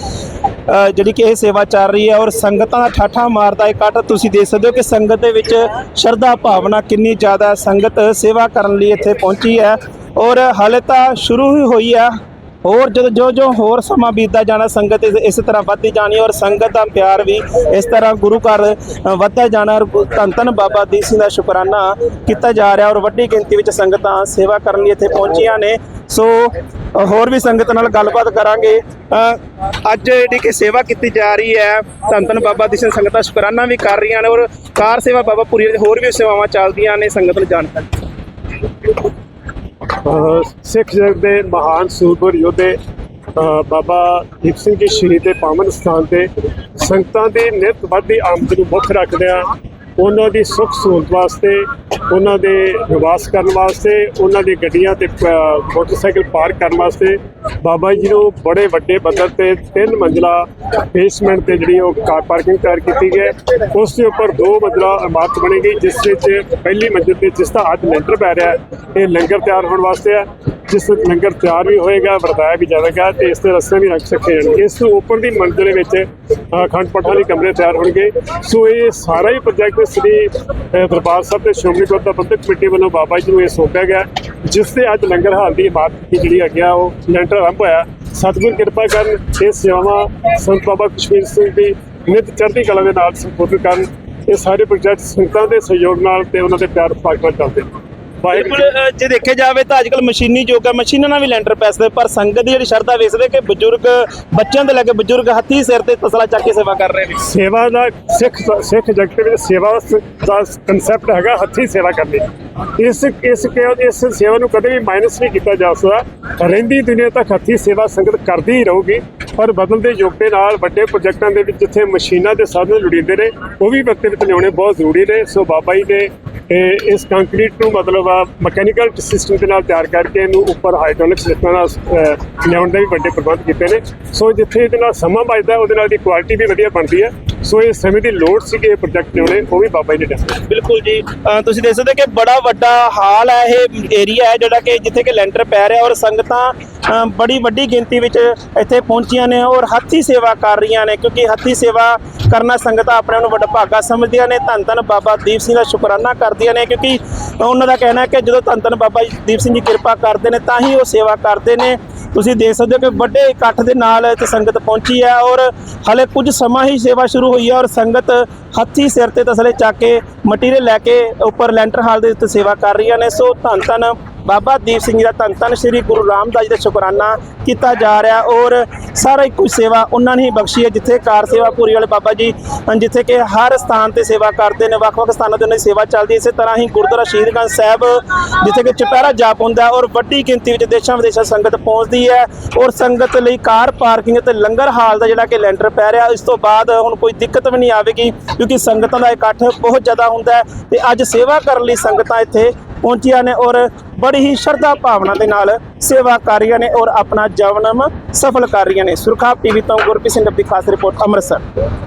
ਜਿਹੜੀ ਕਿ ਇਹ ਸੇਵਾ ਚੱਲ ਰਹੀ ਹੈ ਔਰ ਸੰਗਤਾਂ ਦਾ ਠਾਠਾ ਮਾਰਦਾ ਇਕੱਠ ਤੁਸੀਂ ਦੇਖ ਸਕਦੇ ਹੋ ਕਿ ਸੰਗਤ ਦੇ ਵਿੱਚ ਸ਼ਰਧਾ ਭਾਵਨਾ ਕਿੰਨੀ ਜ਼ਿਆਦਾ ਸੰਗਤ ਸੇਵਾ ਕਰਨ ਲਈ ਇੱਥੇ ਪਹੁੰਚੀ ਹੈ ਔਰ ਹਾਲੇ ਤਾਂ ਸ਼ੁਰੂ ਹੀ ਹੋਈ ਹੈ। ਹੋਰ ਜਦੋਂ ਜੋ ਜੋ ਹੋਰ ਸਮਾਂ ਬੀਤਦਾ ਜਾਣਾ ਸੰਗਤ ਇਸ- ਇਸੇ ਤਰ੍ਹਾਂ ਵੱਧਦੀ ਜਾਣੀ ਔਰ ਸੰਗਤ ਦਾ ਪਿਆਰ ਵੀ ਇਸ ਤਰ੍ਹਾਂ ਗੁਰੂ ਘਰ ਵੱਧਦਾ ਜਾਣਾ ਔਰ ਧੰਨ ਧੰਨ ਬਾਬਾ ਦੀਪ ਸਿੰਘ ਦਾ ਸ਼ੁਕਰਾਨਾ ਕੀਤਾ ਜਾ ਰਿਹਾ ਔਰ ਵੱਡੀ ਗਿਣਤੀ ਵਿੱਚ ਸੰਗਤਾਂ ਸੇਵਾ ਕਰਨ ਲਈ ਇੱਥੇ ਪਹੁੰਚੀਆਂ ਨੇ। ਸੋ ਹੋਰ ਵੀ ਸੰਗਤ ਨਾਲ ਗੱਲਬਾਤ ਕਰਾਂਗੇ। ਅੱਜ ਜਿਹੜੀ ਕਿ ਸੇਵਾ ਕੀਤੀ ਜਾ ਰਹੀ ਹੈ, ਧੰਨ ਧੰਨ ਬਾਬਾ ਦੀਪ ਸਿੰਘ ਸੰਗਤਾਂ ਸ਼ੁਕਰਾਨਾ ਵੀ ਕਰ ਰਹੀਆਂ ਨੇ ਔਰ ਕਾਰ ਸੇਵਾ ਬਾਬਾ ਪੂਰੀ ਹੋਰ ਵੀ ਸੇਵਾਵਾਂ ਚੱਲਦੀਆਂ ਨੇ ਸੰਗਤ ਨੂੰ ਜਾਣਕਾਰੀ। ਸਿੱਖ ਜਗਤ ਦੇ ਮਹਾਨ ਸੂਰਬੀਰ ਯੋਧੇ ਬਾਬਾ ਦੀਪ ਸਿੰਘ ਜੀ ਸ਼ਹੀਦ ਦੇ ਪਾਵਨ ਸਥਾਨ ਤੇ ਸੰਗਤਾਂ ਦੀ ਨਿਤ ਵੱਧਦੀ ਆਮਦ ਨੂੰ ਮੁੱਖ ਰੱਖਦਿਆਂ ਉਹਨਾਂ ਦੀ ਸੁੱਖ ਸਹੂਲਤ ਵਾਸਤੇ, ਉਹਨਾਂ ਦੇ ਨਿਵਾਸ ਕਰਨ ਵਾਸਤੇ, ਉਹਨਾਂ ਦੀ ਗੱਡੀਆਂ ਤੇ ਮੋਟਰਸਾਈਕਲ ਪਾਰਕ ਕਰਨ ਵਾਸਤੇ ਬਾਬਾ ਜੀ ਨੂੰ ਬੜੇ ਵੱਡੇ ਪੱਧਰ ਤੇ ਤਿੰਨ ਮੰਜ਼ਲਾ ਬੇਸਮੈਂਟ ਤੇ ਜਿਹੜੀ ਉਹ ਕਾਰ ਪਾਰਕਿੰਗ ਤਿਆਰ ਕੀਤੀ ਗਈ ਹੈ। ਉਸ ਦੇ ਉੱਪਰ ਦੋ ਮੰਜ਼ਲਾ ਇਮਾਰਤ ਬਣੇਗੀ ਜਿਸ ਵਿੱਚ ਪਹਿਲੀ ਮੰਜ਼ਿਲ ਤੇ ਜਿਸ ਦਾ ਅੱਜ ਲੈਂਟਰ ਪੈ ਰਿਹਾ ਇਹ ਲੰਗਰ ਤਿਆਰ ਹੋਣ ਵਾਸਤੇ ਹੈ। ਜਿਸ ਲੰਗਰ ਤਿਆਰ ਵੀ ਹੋਏਗਾ ਵਰਤਾਇਆ ਵੀ ਜਾਵੇਗਾ ਤੇ ਇਸ ਤੇ ਰਸਤੇ ਵੀ ਰੱਖ ਸਕੇ ਜਾਣਗੇ। ਇਸ ਤੋਂ ਉੱਪਰ ਦੀ ਮੰਜ਼ਿਲ ਦੇ ਵਿੱਚ ਅ, ਅਖੰਡ ਪਾਠਾਂ ਦੇ ਕਮਰੇ ਤਿਆਰ ਹੋਣਗੇ। ਸੋ ਇਹ ਸਾਰਾ ਹੀ ਪ੍ਰੋਜੈਕਟ ਸ੍ਰੀ ਦਰਬਾਰ ਸਾਹਿਬ ਤੇ ਸ਼੍ਰੋਮਣੀ ਗੁਰਦੁਆਰਾ ਪ੍ਰਬੰਧਕ ਕਮੇਟੀ ਵੱਲੋਂ ਬਾਬਾ ਜੀ ਨੂੰ ਇਹ ਸੌਂਪਿਆ ਗਿਆ ਜਿਸ ਤੇ ਅੱਜ ਲੰਗਰ ਹਾਲ ਦੀ ਇਮਾਰਤ ਦੀ ਜਿਹੜੀ ਹੈਗੀ ਆ ਉਹ ਲੈਂਟਰ ਆਰੰਭ ਹੋਇਆ। ਸਤਿਗੁਰ ਕਿਰਪਾ ਕਰਨ, ਇਹ ਸੇਵਾਵਾਂ ਸੰਤ ਬਾਬਾ ਕਸ਼ਮੀਰ ਸਿੰਘ ਦੀ ਨਿਤ ਚੜ੍ਹਦੀ ਕਲਾ ਦੇ ਨਾਲ ਸੰਪੂਰਨ ਕਰਨ, ਇਹ ਸਾਰੇ ਪ੍ਰੋਜੈਕਟ ਸੰਗਤਾਂ ਦੇ ਸਹਿਯੋਗ ਨਾਲ ਤੇ ਉਹਨਾਂ ਦੇ ਪਿਆਰ ਭਾਗ ਨਾਲ ਚੱਲਦੇ ਨੇ। ਬਿਲਕੁਲ ਅ, ਜੇ ਦੇਖਿਆ ਜਾਵੇ ਤਾਂ ਅੱਜਕੱਲ ਮਸ਼ੀਨੀ ਯੁੱਗ ਹੈ ਮਸ਼ੀਨਾਂ ਨਾਲ ਵੀ ਲੈਂਟਰ ਪੈ ਸਕਦੇ ਪਰ ਸੰਗਤ ਦੀ ਜਿਹੜੀ ਸ਼ਰਧਾ ਵੇਖਦੇ ਕਿ ਬਜ਼ੁਰਗ ਬੱਚਿਆਂ ਤੋਂ ਲੈ ਕੇ ਬਜ਼ੁਰਗ ਹੱਥੀ ਸਿਰ ਤੇ ਤਸਲਾ ਚੱਕ ਕੇ ਸੇਵਾ ਕਰ ਰਹੇ ਨੇ। ਸੇਵਾ ਦਾ ਸਿੱਖ ਸਿੱਖ ਜਗਤ ਵਿੱਚ ਸੇਵਾ ਦਾ ਕਨਸੈਪਟ ਹੈਗਾ ਹੱਥੀਂ ਸੇਵਾ ਕਰਨੀ। ਇਸ ਇਸ ਕੇ- ਇਸ ਸੇਵਾ ਨੂੰ ਕਦੇ ਵੀ ਮਾਈਨਸ ਨਹੀਂ ਕੀਤਾ ਜਾ ਸਕਦਾ। ਰਹਿੰਦੀ ਦੁਨੀਆ ਤੱਕ ਹੱਥੀਂ ਸੇਵਾ ਸੰਗਤ ਕਰਦੀ ਹੀ ਰਹੂਗੀ ਪਰ ਬਦਲਦੇ ਯੁੱਗ ਦੇ ਨਾਲ ਵੱਡੇ ਪ੍ਰੋਜੈਕਟਾਂ ਦੇ ਵਿੱਚ ਜਿੱਥੇ ਮਸ਼ੀਨਾਂ ਦੇ ਸਾਧਨ ਲੋੜੀਂਦੇ ਨੇ ਉਹ ਵੀ ਵਕਤ ਵਿੱਚ ਲਿਆਉਣੇ ਬਹੁਤ ਜ਼ਰੂਰੀ ਨੇ। ਸੋ ਬਾਬਾ ਜੀ ਨੇ ਇਹ ਇਸ ਕੰਕਰੀਟ ਨੂੰ ਮਤਲਬ ਮਕੈਨੀਕਲ ਸਿਸਟਮ ਦੇ ਨਾਲ ਤਿਆਰ ਕਰਕੇ ਇਹਨੂੰ ਉੱਪਰ ਹਾਈਡ੍ਰੋਲਿਕ ਸਿਸਟਮ ਨਾਲ ਲਿਆਉਣ ਦੇ ਵੀ ਵੱਡੇ ਪ੍ਰਬੰਧ ਕੀਤੇ ਨੇ। ਸੋ ਜਿੱਥੇ ਇਹਦੇ ਨਾਲ ਸਮਾਂ ਬਚਦਾ, ਉਹਦੇ ਨਾਲ ਦੀ ਕੁਆਲਿਟੀ ਵੀ ਵਧੀਆ ਬਣਦੀ ਹੈ। ਸੋ ਇਹ ਸਮੇਂ ਦੀ ਲੋੜ ਸੀ ਕਿ ਇਹ ਪ੍ਰੋਜੈਕਟ ਲਿਆਉਣੇ ਉਹ ਵੀ ਬਾਬਾ ਜੀ ਨੇ ਦਿੱਤੇ ਬਿਲਕੁਲ ਜੀ। ਤੁਸੀਂ ਦੇਖ ਸਕਦੇ ਕਿ ਬੜਾ ਵੱਡਾ ਹਾਲ ਹੈ ਇਹ ਏਰੀਆ ਹੈ, ਜਿਹੜਾ ਕਿ ਜਿੱਥੇ ਕਿ ਲੈਂਟਰ ਪੈ ਰਿਹਾ ਔਰ ਸੰਗਤਾਂ ਬੜੀ ਵੱਡੀ ਗਿਣਤੀ ਵਿੱਚ ਇੱਥੇ ਪਹੁੰਚੀਆਂ ਨੇ ਔਰ ਹੱਥੀ ਸੇਵਾ ਕਰ ਰਹੀਆਂ ਨੇ, ਕਿਉਂਕਿ ਹੱਥੀ ਸੇਵਾ ਕਰਨਾ ਸੰਗਤਾਂ ਆਪਣੇ ਨੂੰ ਵੱਡਾ ਭਾਗਾ ਸਮਝਦੀਆਂ ਨੇ। ਧੰਨ ਧੰਨ ਬਾਬਾ ਦੀਪ ਸਿੰਘ ਦਾ ਸ਼ੁਕਰਾਨਾ ਕਰਦੀਆਂ ਨੇ, ਕਿਉਂਕਿ ਉਹਨਾਂ ਦਾ ਕਹਿਣਾ ਹੈ ਕਿ ਜਦੋਂ ਧੰਨ ਧੰਨ ਬਾਬਾ ਜੀ ਦੀਪ ਸਿੰਘ ਜੀ ਕਿਰਪਾ ਕਰਦੇ ਨੇ, ਤਾਂ ਹੀ ਉਹ ਸੇਵਾ ਕਰਦੇ ਨੇ। ਤੁਸੀਂ ਦੇਖ ਸਕਦੇ ਹੋ ਕਿ ਵੱਡੇ ਇਕੱਠ ਦੇ ਨਾਲ ਇੱਥੇ ਸੰਗਤ ਪਹੁੰਚੀ ਹੈ ਔਰ ਹਲੇ ਕੁਝ ਸਮਾਂ ਹੀ ਸੇਵਾ ਸ਼ੁਰੂ ਹੋਈ ਹੈ ਔਰ ਸੰਗਤ ਹੱਥੀ ਸਿਰ ਤੇ ਤਸਲੇ ਚੱਕ ਕੇ ਮਟੀਰੀਅਲ ਲੈ ਕੇ ਉੱਪਰ ਲੈਂਟਰ ਹਾਲ ਦੇ ਉੱਤੇ ਸੇਵਾ ਕਰ ਰਹੀਆਂ ਨੇ। ਸੋ ਧੰਨ ਧੰਨ ਬਾਬਾ ਦੀਪ ਸਿੰਘ ਜੀ ਦਾ ਧੰਨ ਧੰਨ ਸ੍ਰੀ ਗੁਰੂ ਰਾਮਦਾਸ ਜੀ ਦਾ ਸ਼ੁਕਰਾਨਾ ਕੀਤਾ ਜਾ ਰਿਹਾ ਔਰ ਸਾਰਾ ਹੀ ਕੁਝ ਸੇਵਾ ਉਹਨਾਂ ਨੇ ਹੀ ਬਖਸ਼ੀ ਹੈ, ਜਿੱਥੇ ਕਾਰ ਸੇਵਾ ਪੂਰੀ ਵਾਲੇ ਬਾਬਾ ਜੀ ਜਿੱਥੇ ਕਿ ਹਰ ਸਥਾਨ ਤੇ ਸੇਵਾ ਕਰਦੇ ਨੇ, ਵੱਖ-ਵੱਖ ਸਥਾਨਾਂ ਤੇ ਉਹਨਾਂ ਦੀ ਸੇਵਾ ਚੱਲਦੀ ਹੈ, ਇਸੇ ਤਰ੍ਹਾਂ ਹੀ ਗੁਰਦੁਆਰਾ ਸ਼ਹੀਦਗੰਜ ਸਾਹਿਬ, ਜਿੱਥੇ ਕਿ ਚੁਪਹਿਰਾ ਜਾਪ ਹੁੰਦਾ ਔਰ ਵੱਡੀ ਗਿਣਤੀ ਵਿੱਚ ਦੇਸ਼ਾਂ ਵਿਦੇਸ਼ਾਂ ਸੰਗਤ ਪਹੁੰਚਦੀ ਹੈ ਔਰ ਸੰਗਤ ਲਈ ਕਾਰ ਪਾਰਕਿੰਗ ਤੇ ਲੰਗਰ ਹਾਲ ਦਾ ਜਿਹੜਾ ਕਿ ਲੈਂਟਰ ਪੈ ਰਿਹਾ, ਇਸ ਤੋਂ ਬਾਅਦ ਹੁਣ ਕੋਈ ਦਿੱਕਤ ਵੀ ਨਹੀਂ ਆਵੇਗੀ ਕਿਉਂਕਿ ਸੰਗਤਾਂ ਦਾ ਇਕੱਠ ਬਹੁਤ ਜ਼ਿਆਦਾ ਹੁੰਦਾ ਹੈ ਤੇ ਅੱਜ ਸੇਵਾ ਕਰਨ ਲਈ ਸੰਗਤਾਂ ਇੱਥੇ ਪਹੁੰਚੀਆਂ ਨੇ ਔਰ ਬੜੀ ਹੀ ਸ਼ਰਧਾ ਭਾਵਨਾ ਦੇ ਨਾਲ ਸੇਵਾ ਕਰ ਰਹੀਆਂ ਨੇ ਔਰ ਆਪਣਾ ਜਨਮ ਸਫਲ ਕਰ ਰਹੀਆਂ ਨੇ। ਸੁਰਖਾ ਟੀਵੀ ਤੋਂ ਗੁਰਪ੍ਰੀਤ ਸਿੰਘ ਦੀ ਖਾਸ ਰਿਪੋਰਟ ਅੰਮ੍ਰਿਤਸਰ।